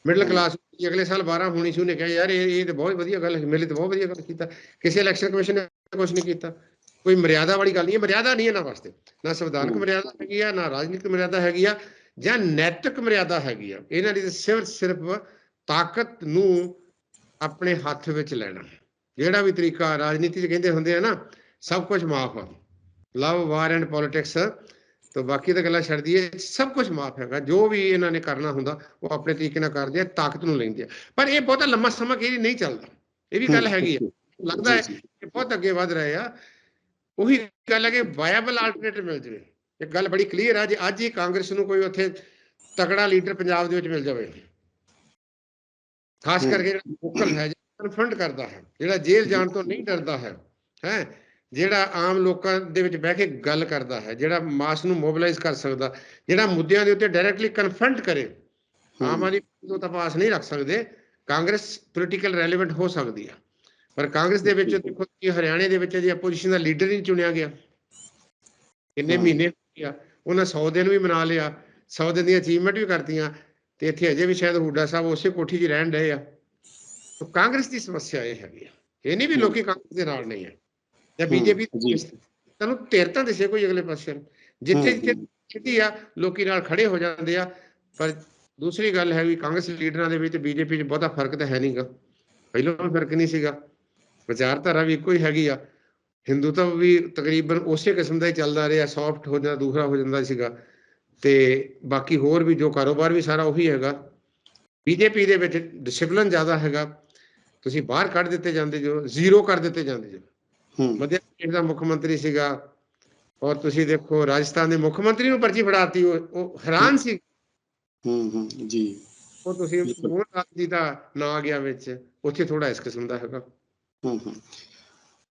ਮਿਡਲ। ਕਲਾਸ ਅਗਲੇ ਸਾਲ 12 ਹੋਣੀ ਸੀ ਉਹਨੇ ਕਿਹਾ ਯਾਰ ਇਹ ਇਹ ਤਾਂ ਬਹੁਤ ਵਧੀਆ ਗੱਲ ਹੈ ਮੇਰੇ ਲਈ ਤਾਂ ਬਹੁਤ ਵਧੀਆ ਗੱਲ ਕੀਤਾ। ਕਿਸੇ ਇਲੈਕਸ਼ਨ ਕਮਿਸ਼ਨ ਨੇ ਕੁਝ ਨਹੀਂ ਕੀਤਾ। ਕੋਈ ਮਰਿਆਦਾ ਵਾਲੀ ਗੱਲ ਨਹੀਂ ਹੈ। ਮਰਿਆਦਾ ਨਹੀਂ ਇਹਨਾਂ ਵਾਸਤੇ। ਨਾ ਸੰਵਿਧਾਨਕ। ਮਰਿਆਦਾ ਹੈਗੀ ਆ ਨਾ ਰਾਜਨੀਤਿਕ ਮਰਿਆਦਾ ਹੈਗੀ ਆ ਜਾਂ ਨੈਤਿਕ ਮਰਿਆਦਾ ਹੈਗੀ ਆ। ਇਹਨਾਂ ਦੀ ਸਿਰਫ ਸਿਰਫ ਤਾਕਤ ਨੂੰ ਆਪਣੇ ਹੱਥ ਵਿੱਚ ਲੈਣਾ। ਜਿਹੜਾ ਵੀ ਤਰੀਕਾ ਰਾਜਨੀਤੀ 'ਚ ਕਹਿੰਦੇ ਹੁੰਦੇ ਆ ਨਾ ਸਭ ਕੁਝ ਮਾਫ ਆ। ਲਵ ਵਾਰ ਐਂਡ ਪੋਲਿਟਿਕਸ ਤੋਂ ਬਾਕੀ ਤਾਂ ਗੱਲਾਂ ਛੱਡ ਦਈਏ ਸਭ ਕੁਝ ਮਾਫ ਹੈਗਾ। ਜੋ ਵੀ ਇਹਨਾਂ ਨੇ ਕਰਨਾ ਹੁੰਦਾ ਉਹ ਆਪਣੇ ਤਰੀਕੇ ਨਾਲ ਕਰਦੇ ਆ ਤਾਕਤ ਨੂੰ ਲੈਂਦੇ ਆ। ਪਰ ਇਹ ਬਹੁਤਾ ਲੰਮਾ ਸਮਾਂ ਕਿਹੜੀ ਨਹੀਂ ਚੱਲਦਾ। ਇਹ ਵੀ ਗੱਲ ਹੈਗੀ ਆ। ਲੱਗਦਾ ਹੈ ਕਿ ਬਹੁਤ ਅੱਗੇ ਵਧ ਰਹੇ ਆ। ਉਹੀ ਗੱਲ ਹੈ ਕਿ ਵਾਇਬਲ ਆਲਟਰਨੇਟਿਵ ਮਿਲ ਜਵੇ। ਇੱਕ ਗੱਲ ਬੜੀ ਕਲੀਅਰ ਆ ਜੇ ਅੱਜ ਹੀ ਕਾਂਗਰਸ ਨੂੰ ਕੋਈ ਉੱਥੇ ਤਕੜਾ ਲੀਡਰ ਪੰਜਾਬ ਦੇ ਵਿੱਚ ਮਿਲ ਜਾਵੇ। ਖਾਸ। ਕਰਕੇ ਜਿਹੜਾ ਵੋਕਲ ਹੈ ਕਨਫਰੰਟ ਕਰਦਾ ਹੈ ਜਿਹੜਾ ਜੇਲ੍ਹ ਜਾਣ ਤੋਂ ਨਹੀਂ ਡਰਦਾ ਹੈ ਹੈ ਜਿਹੜਾ ਆਮ ਲੋਕਾਂ ਦੇ ਵਿੱਚ ਬਹਿ ਕੇ ਗੱਲ ਕਰਦਾ ਹੈ ਜਿਹੜਾ ਮਾਸ ਨੂੰ ਮੋਬਿਲਾਈਜ਼ ਕਰ ਸਕਦਾ ਜਿਹੜਾ ਮੁੱਦਿਆਂ ਦੇ ਉੱਤੇ ਡਾਇਰੈਕਟਲੀ ਕਨਫਰੰਟ ਕਰੇ ਆਮ ਆਦਮੀ ਤੋਂ ਤਾਂ ਪਾਸ ਨਹੀਂ ਰੱਖ ਸਕਦੇ ਕਾਂਗਰਸ ਪੋਲੀਟੀਕਲ ਰੈਲੇਵੈਂਟ ਹੋ ਸਕਦੀ ਆ ਪਰ ਕਾਂਗਰਸ ਦੇ ਵਿੱਚ ਦੇਖੋ ਕਿ ਹਰਿਆਣੇ ਦੇ ਵਿੱਚ ਜੇ ਆਪੋਜੀਸ਼ਨ ਦਾ ਲੀਡਰ ਹੀ ਨਹੀਂ ਚੁਣਿਆ ਗਿਆ ਕਿੰਨੇ। ਮਹੀਨੇ ਹੋ ਗਿਆ ਉਹਨਾਂ 100 ਦਿਨ ਵੀ ਮਨਾ ਲਿਆ 100 ਦਿਨ ਦੀਆਂ ਅਚੀਵਮੈਂਟ ਵੀ ਕਰਤੀਆਂ ਤੇ ਇੱਥੇ ਅਜੇ ਵੀ ਸ਼ਾਇਦ ਹੁੱਡਾ ਸਾਹਿਬ ਉਸੇ ਕੋਠੀ 'ਚ ਰਹਿਣ ਡਏ ਆ। ਤਾਂ ਕਾਂਗਰਸ ਦੀ ਸਮੱਸਿਆ ਇਹ ਹੈਗੀ ਆ ਇਹ ਨਹੀਂ ਵੀ ਲੋਕੀ ਕਾਂਗਰਸ ਦੇ ਨਾਲ ਨਹੀਂ ਹੈ ਜਾਂ ਬੀਜੇਪੀ। ਤੁਹਾਨੂੰ ਧਿਰ ਤਾਂ ਦਿਸੇ ਕੋਈ ਅਗਲੇ ਪਾਸੇ। ਜਿੱਥੇ ਜਿੱਥੇ ਕਿਤੇ ਆ ਲੋਕੀ ਨਾਲ ਖੜੇ ਹੋ ਜਾਂਦੇ ਆ ਪਰ ਦੂਸਰੀ ਗੱਲ ਹੈ ਵੀ ਕਾਂਗਰਸ ਲੀਡਰਾਂ ਦੇ ਵਿੱਚ ਬੀਜੇਪੀ 'ਚ ਬਹੁਤਾ ਫ਼ਰਕ ਤਾਂ ਹੈ ਨਹੀਂਗਾ ਪਹਿਲਾਂ ਵੀ ਫ਼ਰਕ ਨਹੀਂ ਸੀਗਾ ਵਿਚਾਰਧਾਰਾ ਵੀ ਇੱਕੋ ਹੀ ਹੈਗੀ ਆ ਹਿੰਦੂਤਵ ਵੀ ਤਕਰੀਬਨ ਉਸੇ ਕਿਸਮ ਦਾ ਹੀ ਚੱਲਦਾ ਰਿਹਾ ਸੌਫਟ ਹੋ ਜਾਂਦਾ ਦੂਸਰਾ ਹੋ ਜਾਂਦਾ ਸੀਗਾ ਤੇ ਬਾਕੀ ਹੋਰ ਵੀ ਜੋ ਕਾਰੋਬਾਰ ਵੀ ਸਾਰਾ ਉਹੀ ਹੈਗਾ ਬੀਜੇਪੀ ਦੇ ਵਿੱਚ ਡਿਸਪਲਿਨ ਜ਼ਿਆਦਾ ਹੈਗਾ ਤੁਸੀਂ ਬਾਹਰ ਕੱਢ ਦਿੱਤੇ ਜਾਂਦੇ ਜੋ ਜ਼ੀਰੋ ਕਰ ਦਿੱਤੇ ਜਾਂਦੇ ਜੋ। ਹੂੰ, ਮੱਧ ਪ੍ਰਦੇਸ਼ ਦਾ ਮੁੱਖ ਮੰਤਰੀ ਸੀਗਾ ਔਰ ਤੁਸੀਂ ਦੇਖੋ ਰਾਜਸਥਾਨ ਦੇ ਮੁੱਖ ਮੰਤਰੀ ਨੂੰ ਪਰਚੀ ਫੜਾਤੀ ਉਹ ਹੈਰਾਨ ਸੀ। ਹੂੰ, ਹੂੰ, ਜੀ, ਉਹ ਤੁਸੀਂ ਬਿਲਕੁਲ। ਮੋਹਨ ਲਾਲ ਜੀ ਦਾ ਨਾਂ ਆ ਗਿਆ ਵਿੱਚ ਉੱਥੇ ਥੋੜਾ ਇਸ ਕਿਸਮ ਦਾ ਹੈਗਾ। ਹੂੰ, ਹੂੰ।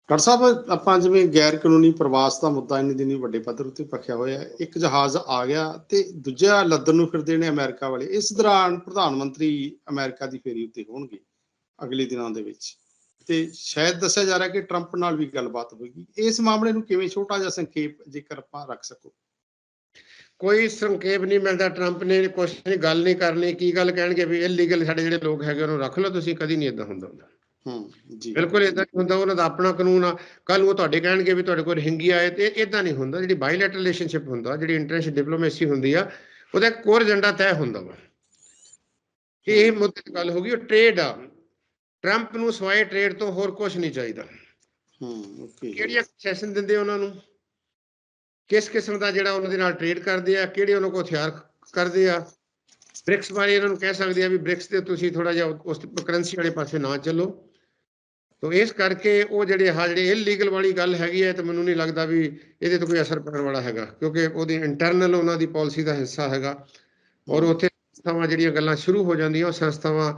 ਡਾਕਟਰ ਸਾਹਿਬ ਆਪਾਂ ਜਿਵੇਂ ਗੈਰ ਕਾਨੂੰਨੀ ਪ੍ਰਵਾਸ ਦਾ ਮੁੱਦਾ ਇੰਨੇ ਦਿਨੀ ਵੱਡੇ ਪੱਧਰ ਉੱਤੇ ਪੱਖਿਆ ਹੋਇਆ ਇੱਕ ਜਹਾਜ਼ ਆ ਗਿਆ ਤੇ ਦੂਜਾ ਲੱਦਣ ਨੂੰ ਫਿਰਦੇ ਨੇ ਅਮਰੀਕਾ ਵਾਲੇ। ਇਸ ਦੌਰਾਨ ਪ੍ਰਧਾਨ ਮੰਤਰੀ ਅਮਰੀਕਾ ਦੀ ਫੇਰੀ ਉੱਤੇ ਹੋਣਗੇ। ਅਗਲੇ ਦਿਨਾਂ ਦੇ ਵਿੱਚ। ਤੇ ਸ਼ਾਇਦ ਦੱਸਿਆ ਜਾ ਰਿਹਾ ਕਿ ਟਰੰਪ ਨਾਲ ਵੀ ਗੱਲਬਾਤ ਹੋਏਗੀ। ਇਸ ਮਾਮਲੇ ਨੂੰ ਕਿਵੇਂ ਛੋਟਾ ਜਿਹਾ ਸੰਖੇਪ ਜੇਕਰ ਆਪਾਂ ਰੱਖ ਸਕੋ। ਕੋਈ ਸੰਖੇਪ ਨਹੀਂ ਮਿਲਦਾ ਟਰੰਪ ਨੇ ਕੁਛ ਨਹੀਂ ਗੱਲ ਨਹੀਂ ਕਰਨੀ। ਕੀ ਗੱਲ ਕਹਿਣਗੇ ਵੀ ਇਲੀਗਲ ਸਾਡੇ ਜਿਹੜੇ ਲੋਕ ਹੈਗੇ ਉਹਨੂੰ ਰੱਖ ਲਓ ਤੁਸੀਂ ਕਦੀ ਨਹੀਂ ਇਦਾਂ ਹੁੰਦਾ ਹੁੰਦਾ। ਹੂੰ ਜੀ। ਬਿਲਕੁਲ ਇਦਾਂ ਨਹੀਂ ਹੁੰਦਾ ਉਹਨਾਂ ਦਾ ਆਪਣਾ ਕਾਨੂੰਨ ਆ। ਕੱਲ ਉਹ ਤੁਹਾਡੇ ਕਹਿਣਗੇ ਵੀ ਤੁਹਾਡੇ ਕੋਲ ਹਿੰਗੀ ਆਏ ਤੇ ਇਦਾਂ ਨਹੀਂ ਹੁੰਦਾ। ਜਿਹੜੀ ਬਾਇਲੈਟਰਲ ਰਿਲੇਸ਼ਨਸ਼ਿਪ ਹੁੰਦਾ ਜਿਹੜੀ ਇੰਟਰਨੈਸ਼ਨਲ ਡਿਪਲੋਮੇਸੀ ਹੁੰਦੀ ਆ ਉਹਦਾ ਇੱਕ ਕੋਰ ਏਜੰਡਾ ਤੈਅ ਹੁੰਦਾ ਵਾ। ਇਹ ਮੁੱਦੇ ਗੱਲ ਹੋ ਗਈ ਉਹ ਟ੍ਰੇਡ ਆ। ਟਰੰਪ ਨੂੰ ਸਵਾਏ ਟ੍ਰੇਡ ਤੋਂ ਹੋਰ ਕੁਝ ਨਹੀਂ ਚਾਹੀਦਾ। ਹੂੰ ਓਕੇ। ਕਿਹੜੀਆਂ ਸੈਸ਼ਨ ਦਿੰਦੇ ਉਹਨਾਂ ਨੂੰ? ਕਿਸ ਕਿਸਮ ਦਾ ਜਿਹੜਾ ਉਹਨਾਂ ਦੇ ਨਾਲ ਟ੍ਰੇਡ ਕਰਦੇ ਆ ਕਿਹੜੇ ਉਹਨਾਂ ਕੋਲ ਹਥਿਆਰ ਕਰਦੇ ਆ? ਬ੍ਰਿਕਸ ਬਾਰੇ ਇਹਨਾਂ ਨੂੰ ਕਹਿ ਸਕਦੇ ਆ ਵੀ ਬ੍ਰਿਕਸ ਤੇ ਤੁਸੀਂ ਥੋੜਾ ਜਿਹਾ ਉਸ ਕਰੰਸੀ ਵਾਲੇ ਪਾਸੇ ਨਾ ਚੱਲੋ। ਤੋ ਇਸ ਕਰਕੇ ਉਹ ਜਿਹੜੇ ਆ ਜਿਹੜੇ ਇਲੀਗਲ ਵਾਲੀ ਗੱਲ ਹੈਗੀ ਹੈ ਤੇ ਮੈਨੂੰ ਨਹੀਂ ਲੱਗਦਾ ਵੀ ਇਹਦੇ ਤੇ ਕੋਈ ਅਸਰ ਪੈਣ ਵਾਲਾ ਹੈਗਾ ਕਿਉਂਕਿ ਉਹਦੀ ਇੰਟਰਨਲ ਉਹਨਾਂ ਦੀ ਪਾਲਿਸੀ ਦਾ ਹਿੱਸਾ ਹੈਗਾ। ਔਰ ਉੱਥੇ ਸੰਸਥਾਵਾਂ ਜਿਹੜੀਆਂ ਗੱਲਾਂ ਸ਼ੁਰੂ ਹੋ ਜਾਂਦੀਆਂ ਉਹ ਸੰਸਥਾਵਾਂ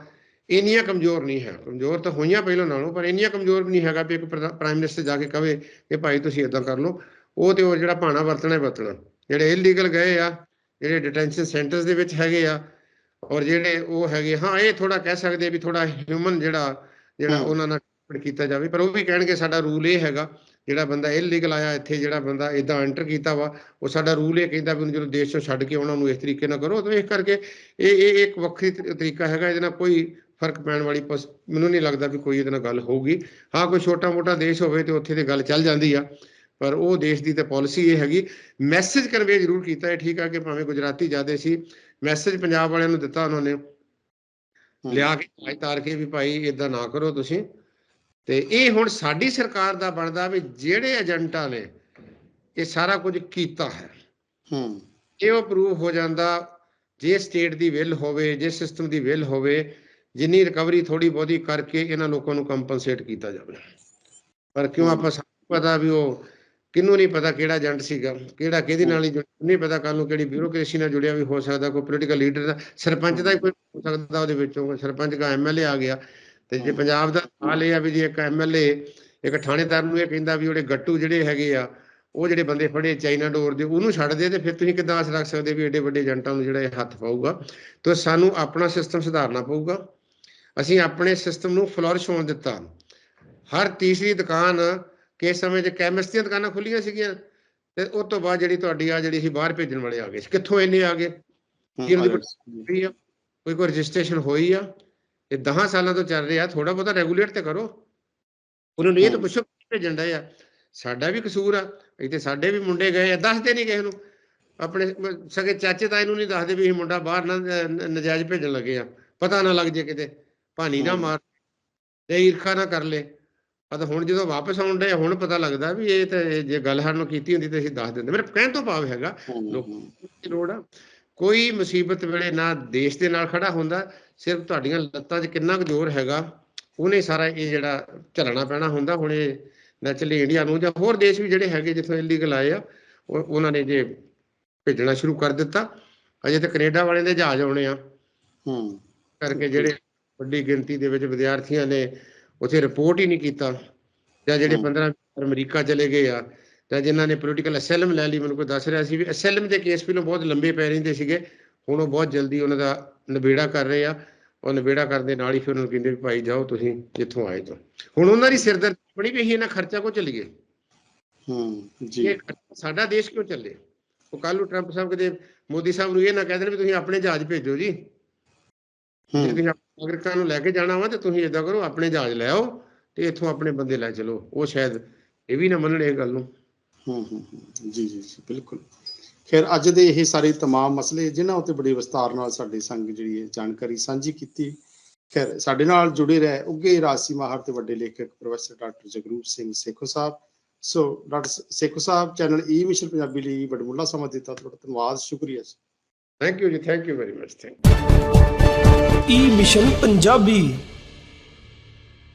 ਇੰਨੀਆਂ ਕਮਜ਼ੋਰ ਨਹੀਂ ਹੈ। ਕਮਜ਼ੋਰ ਤਾਂ ਹੋਈਆਂ ਪਹਿਲਾਂ ਨਾਲੋਂ ਪਰ ਇੰਨੀਆਂ ਕਮਜ਼ੋਰ ਵੀ ਨਹੀਂ ਹੈਗਾ ਵੀ ਇੱਕ ਪ੍ਰਾਈਮ ਮਿਨਿਸਟਰ ਜਾ ਕੇ ਕਵੇ ਕਿ ਭਾਈ ਤੁਸੀਂ ਇਦਾਂ ਕਰ ਲਓ। ਉਹ ਤੇ ਉਹ ਜਿਹੜਾ ਭਾਣਾ ਵਰਤਣਾ ਹੀ ਵਰਤਣਾ। ਜਿਹੜੇ ਇਲੀਗਲ ਗਏ ਆ ਜਿਹੜੇ ਡਿਟੈਂਸ਼ਨ ਸੈਂਟਰਸ ਦੇ ਵਿੱਚ ਹੈਗੇ ਆ ਔਰ ਜਿਹੜੇ ਉਹ ਹੈਗੇ ਹਾਂ ਇਹ ਥੋੜਾ ਕਹਿ ਸਕਦੇ ਵੀ ਥੋੜਾ ਹਿਊਮਨ ਜਿਹੜਾ ਜਿਹੜਾ। ਉਹਨਾਂ ਨਾਲ treatment ਕੀਤਾ ਜਾਵੇ। ਪਰ ਉਹ ਵੀ ਕਹਿਣਗੇ ਸਾਡਾ ਰੂਲ ਇਹ ਹੈਗਾ ਜਿਹੜਾ ਬੰਦਾ ਇਲੀਗਲ ਆਇਆ ਇੱਥੇ ਜਿਹੜਾ ਬੰਦਾ ਇਦਾਂ ਐਂਟਰ ਕੀਤਾ ਵਾ ਉਹ ਸਾਡਾ ਰੂਲ ਇਹ ਕਹਿੰਦਾ ਵੀ ਉਹਨੂੰ ਜਦੋਂ ਦੇਸ਼ ਚੋਂ ਛੱਡ ਕੇ ਉਹਨਾਂ ਨੂੰ ਇਸ ਤਰੀਕੇ ਨਾਲ ਕਰੋ। ਤਾਂ ਇਸ ਕਰਕੇ ਇਹ ਇਹ ਇੱਕ ਵੱਖਰੀ ਤਰੀ- ਤਰੀਕਾ ਹੈਗਾ ਇਹਦੇ ਨਾਲ ਕੋਈ ਫ਼ਰਕ ਪੈਣ ਵਾਲੀ ਮੈਨੂੰ ਨਹੀਂ ਲੱਗਦਾ ਵੀ ਕੋਈ ਇਹਦੇ ਨਾਲ ਗੱਲ ਹੋਊਗੀ। ਹਾਂ ਕੋਈ ਛੋਟਾ ਮੋਟਾ ਦੇਸ਼ ਹੋਵੇ ਤੇ ਉੱਥੇ ਤੇ ਗੱਲ ਚੱਲ ਜਾਂਦੀ ਆ ਪਰ ਉਹ ਦੇਸ਼ ਦੀ ਤੇ ਪਾਲਿਸੀ ਇਹ ਹੈਗੀ ਮੈਸੇਜ ਕਨਵੇ ਜ਼ਰੂਰ ਕੀਤਾ ਹੈ ਠੀਕ ਆ ਕਿ ਭਾਵੇਂ ਗੁਜਰਾਤੀ ਜਿਆਦੇ ਸੀ ਮੈਸੇਜ ਪੰਜਾਬ ਵਾਲਿਆਂ ਨੂੰ ਦਿੱਤਾ ਉਹਨਾਂ ਨੇ। ਲਿਆ ਕੇ ਭਾਈ ਤਾਰ ਕੇ ਵੀ ਭਾਈ ਇਦਾਂ ਨਾ ਕਰੋ ਤੁਸੀਂ। ਤੇ ਇਹ ਹੁਣ ਸਾਡੀ ਸਰਕਾਰ ਦਾ ਬਣਦਾ ਵੀ ਜਿਹੜੇ ਏਜੰਟਾਂ ਨੇ ਇਹ ਸਾਰਾ ਕੁਝ ਕੀਤਾ ਹੈ। ਹੂੰ। ਇਹ ਉਹ ਪ੍ਰੂਫ ਹੋ ਜਾਂਦਾ ਜੇ ਸਟੇਟ ਦੀ ਵਿਲ ਹੋਵੇ ਜੇ ਸਿਸਟਮ ਦੀ ਵਿਲ ਹੋਵੇ ਜਿੰਨੀ ਰਿਕਵਰੀ ਥੋੜੀ ਬਹੁਤੀ ਕਰਕੇ ਇਹਨਾਂ ਲੋਕਾਂ ਨੂੰ ਕੰਪਨਸੇਟ ਕੀਤਾ ਜਾਵੇ। ਪਰ ਕਿਉਂ ਆਪਾਂ ਸਾਨੂੰ ਪਤਾ ਵੀ ਉਹ ਕਿਹਨੂੰ ਨਹੀਂ ਪਤਾ ਕਿਹੜਾ ਏਜੰਟ ਸੀਗਾ, ਕਿਹੜਾ ਕਿਹਦੇ ਨਾਲ ਹੀ ਜੁੜਿਆ ਨਹੀਂ ਪਤਾ ਕੱਲ ਨੂੰ ਕਿਹੜੀ ਬਿਊਰੋਕ੍ਰੇਸੀ ਨਾਲ ਜੁੜਿਆ ਵੀ ਹੋ ਸਕਦਾ, ਕੋਈ ਪੋਲੀਟੀਕਲ ਲੀਡਰ ਦਾ, ਸਰਪੰਚ ਦਾ ਹੀ ਕੋਈ ਹੋ ਸਕਦਾ ਉਹਦੇ ਵਿੱਚੋਂ, ਸਰਪੰਚ ਦਾ ਐਮਐਲਏ ਆ ਗਿਆ। ਤੇ ਜੇ ਪੰਜਾਬ ਦਾ ਹਾਲ ਇਹ ਆ ਵੀ ਜੇ ਇੱਕ ਐਮਐਲਏ ਇੱਕ ਥਾਣੇਦਾਰ ਨੂੰ ਇਹ ਕਹਿੰਦਾ ਵੀ ਉਹਦੇ ਗੱਟੂ ਜਿਹੜੇ ਹੈਗੇ ਆ, ਉਹ ਜਿਹੜੇ ਬੰਦੇ ਫੜੇ ਚਾਈਨਾ ਡੋਰ ਦੇ, ਉਹਨੂੰ ਛੱਡ ਦੇ ਤੇ ਫਿਰ ਤੁਸੀਂ ਕਿੱਦਾਂ ਆਸ ਰੱਖ ਸਕਦੇ ਵੀ ਏਡੇ ਵੱਡੇ ਏਜੰਟਾਂ ਨੂੰ ਜਿਹੜਾ ਇਹ ਹੱਥ ਪਾਊਗਾ। ਤੇ ਸਾਨੂੰ ਆਪਣਾ ਸਿਸਟਮ ਸੁਧਾਰਨਾ ਪਊਗਾ। ਅਸੀਂ ਆਪਣੇ ਸਿਸਟਮ ਨੂੰ ਫਲੋਰਿਸ਼ ਹੋਣ ਦਿੱਤਾ। ਹਰ ਤੀਸਰੀ ਦੁਕਾਨ ਕਿਸ ਸਮੇਂ 'ਚ ਕੈਮਿਸਟ ਦੀਆਂ ਦੁਕਾਨਾਂ ਖੁੱਲੀਆਂ ਸੀਗੀਆਂ ਤੇ ਉਸ ਤੋਂ ਬਾਅਦ ਜਿਹੜੀ ਤੁਹਾਡੀ ਆ ਜਿਹੜੀ ਸੀ ਬਾਹਰ ਭੇਜਣ ਵਾਲੇ ਆ ਗਏ ਕਿੱਥੋਂ ਇੰਨੇ ਆ ਗਏ? ਕੋਈ ਕੋਈ ਰਜਿਸਟ੍ਰੇਸ਼ਨ ਹੋਈ ਆ? ਇਹ 10 ਸਾਲਾਂ ਤੋਂ ਚੱਲ ਰਿਹਾ ਥੋੜਾ ਬਹੁਤਾ ਰੈਗੂਲੇਟ ਤੇ ਕਰੋ। ਉਹਨਾਂ ਨੂੰ ਇਹ ਤਾਂ। ਪੁੱਛੋ ਭੇਜਣ ਡਏ ਆ। ਸਾਡਾ ਵੀ ਕਸੂਰ ਆ ਇੱਥੇ ਸਾਡੇ ਵੀ ਮੁੰਡੇ ਗਏ ਆ ਦੱਸਦੇ ਨਹੀਂ ਕਿਸੇ ਨੂੰ। ਆਪਣੇ ਸਗੇ ਚਾਚੇ ਤਾਏ ਨੂੰ ਨਹੀਂ ਦੱਸਦੇ ਵੀ ਇਹ ਮੁੰਡਾ ਬਾਹਰ ਨ- ਨਜਾਇਜ਼ ਭੇਜਣ ਲੱਗੇ ਆ। ਪਤਾ ਨਾ ਲੱਗ ਜੇ ਕਿਤੇ। ਭਾਨੀ ਨਾ। ਮਾਰ ਤੇ ਈਰਖਾ ਨਾ ਕਰ ਲੇ। ਤਾਂ ਹੁਣ ਜਦੋਂ ਵਾਪਸ ਆਉਣ ਆ, ਹੁਣ ਪਤਾ ਲੱਗਦਾ ਵੀ ਇਹ ਤਾਂ ਜੇ ਗੱਲ ਸਾਨੂੰ ਕੀਤੀ ਹੁੰਦੀ ਤਾਂ ਅਸੀਂ ਦੱਸ ਦਿੰਦੇ। ਮੇਰੇ ਕਹਿਣ ਤੋਂ ਭਾਵ ਹੈਗਾ ਲੋਕ- ਦੀ ਲੋੜ ਆ ਕੋਈ ਮੁਸੀਬਤ ਵੇਲੇ ਨਾ ਦੇਸ਼ ਦੇ ਨਾਲ ਖੜਾ ਹੁੰਦਾ ਸਿਰਫ ਤੁਹਾਡੀਆਂ ਲੱਤਾਂ 'ਚ ਕਿੰਨਾ ਕੁ ਜ਼ੋਰ ਹੈਗਾ ਉਹਨੇ ਸਾਰਾ ਇਹ ਜਿਹੜਾ ਝੱਲਣਾ ਪੈਣਾ ਹੁੰਦਾ ਹੁਣ ਇਹ ਨੈਚੁਰਲੀ ਇੰਡੀਆ ਨੂੰ ਜਾਂ ਹੋਰ ਦੇਸ਼ ਵੀ ਜਿਹੜੇ ਹੈਗੇ ਜਿੱਥੋਂ ਇਲੀਗਲ ਆਏ ਆ ਉਹ ਉਹਨਾਂ ਨੇ ਜੇ ਭੇਜਣਾ ਸ਼ੁਰੂ ਕਰ ਦਿੱਤਾ ਅਜੇ ਤਾਂ ਕੈਨੇਡਾ ਵਾਲਿਆਂ ਦੇ ਜਹਾਜ਼ ਆਉਣੇ ਆ। ਹੂੰ। ਕਰਕੇ ਜਿਹੜੇ ਵੱਡੀ ਗਿਣਤੀ ਦੇ ਵਿੱਚ ਵਿਦਿਆਰਥੀਆਂ ਨੇ ਉੱਥੇ ਰਿਪੋਰਟ ਹੀ ਨਹੀਂ ਕੀਤਾ। ਜਾਂ ਜਿਹੜੇ ਹਮ। 15 ਅਮਰੀਕਾ ਚਲੇ ਗਏ ਆ ਜਾਂ ਜਿਨ੍ਹਾਂ ਨੇ ਪੋਲੀਟੀਕਲ ਅਸੈਲਮ ਲੈ ਲਈ ਮੈਨੂੰ ਕੋਈ ਦੱਸ ਰਿਹਾ ਸੀ ਵੀ ਅਸੈਲਮ ਦੇ ਕੇਸ ਪਹਿਲਾਂ ਬਹੁਤ ਲੰਬੇ ਪੈ ਰਹਿੰਦੇ ਸੀਗੇ। ਹੁਣ ਉਹ ਬਹੁਤ ਜਲਦੀ ਉਹਨਾਂ ਦਾ ਨਿਬੇੜਾ ਕਰ ਰਹੇ ਆ। ਉਹ ਨਿਬੇੜਾ ਕਰਨ ਦੇ ਨਾਲ ਹੀ ਫਿਰ ਉਹਨਾਂ ਨੂੰ ਕਹਿੰਦੇ ਵੀ ਭਾਈ ਜਾਓ ਤੁਸੀਂ ਜਿੱਥੋਂ ਆਏ ਤੋਂ ਹੁਣ ਉਹਨਾਂ ਦੀ ਸਿਰਦਰਦੀ ਬਣੀ ਵੀ ਇਹਨਾਂ ਖਰਚਾ ਕੋ ਚੱਲੀਏ? ਹੂੰ ਜੀ। ਇਹ ਸਾਡਾ ਦੇਸ਼ ਕਿਉਂ ਚੱਲੇ? ਉਹ ਕੱਲ ਨੂੰ ਟਰੰਪ ਸਾਹਿਬ ਕਦੇ ਮੋਦੀ ਸਾਹਿਬ ਨੂੰ ਇਹ ਨਾ ਕਹਿ ਦੇਣ ਵੀ ਤੁਸੀਂ ਆਪਣੇ ਜਹਾਜ਼ ਭੇਜੋ ਜੀ। ਹੂੰ। ਨਾਗਰਿਕਾਂ ਨੂੰ ਲੈ ਕੇ ਜਾਣਾ ਵਾ ਤੇ ਤੁਸੀਂ ਇਦਾਂ ਕਰੋ ਆਪਣੇ ਜਹਾਜ਼ ਲੈ ਆਓ ਤੇ ਇੱਥੋਂ ਆਪਣੇ ਬੰਦੇ ਲੈ ਚਲੋ ਉਹ ਸ਼ਾਇਦ ਇਹ ਵੀ ਨਾ ਮੰਨਣ ਇਹ ਗੱਲ ਨੂੰ ਹੂੰ ਹੂੰ ਹੂੰ, ਜੀ ਜੀ ਜੀ ਬਿਲਕੁਲ ਖੈਰ ਅੱਜ ਦੇ ਇਹ ਸਾਰੇ तमाम ਮਸਲੇ ਜਿਨ੍ਹਾਂ ਉੱਤੇ ਬੜੀ ਵਿਸਤਾਰ ਨਾਲ ਸਾਡੇ ਸੰਗ ਜਿਹੜੀ ਹੈ ਜਾਣਕਾਰੀ ਸਾਂਝੀ ਕੀਤੀ ਖੈਰ ਸਾਡੇ ਨਾਲ ਜੁੜੇ ਰਹੇ ਉੱਗੇ ਰਾਜਸੀ ਮਾਹਰ ਤੇ ਵੱਡੇ ਲੇਖਕ professor doctor Jagroop Singh Sekhon Sahib so doctor Sekhon Sahib channel E mission Punjabi ਲਈ ਬੜਮੁੱਲਾ ਸਮਾਂ ਦਿੱਤਾ ਤੁਹਾਡਾ ਧੰਨਵਾਦ ਸ਼ੁਕਰੀਆ ਜੀ thank you ji thank you very much thank you E mission Punjabi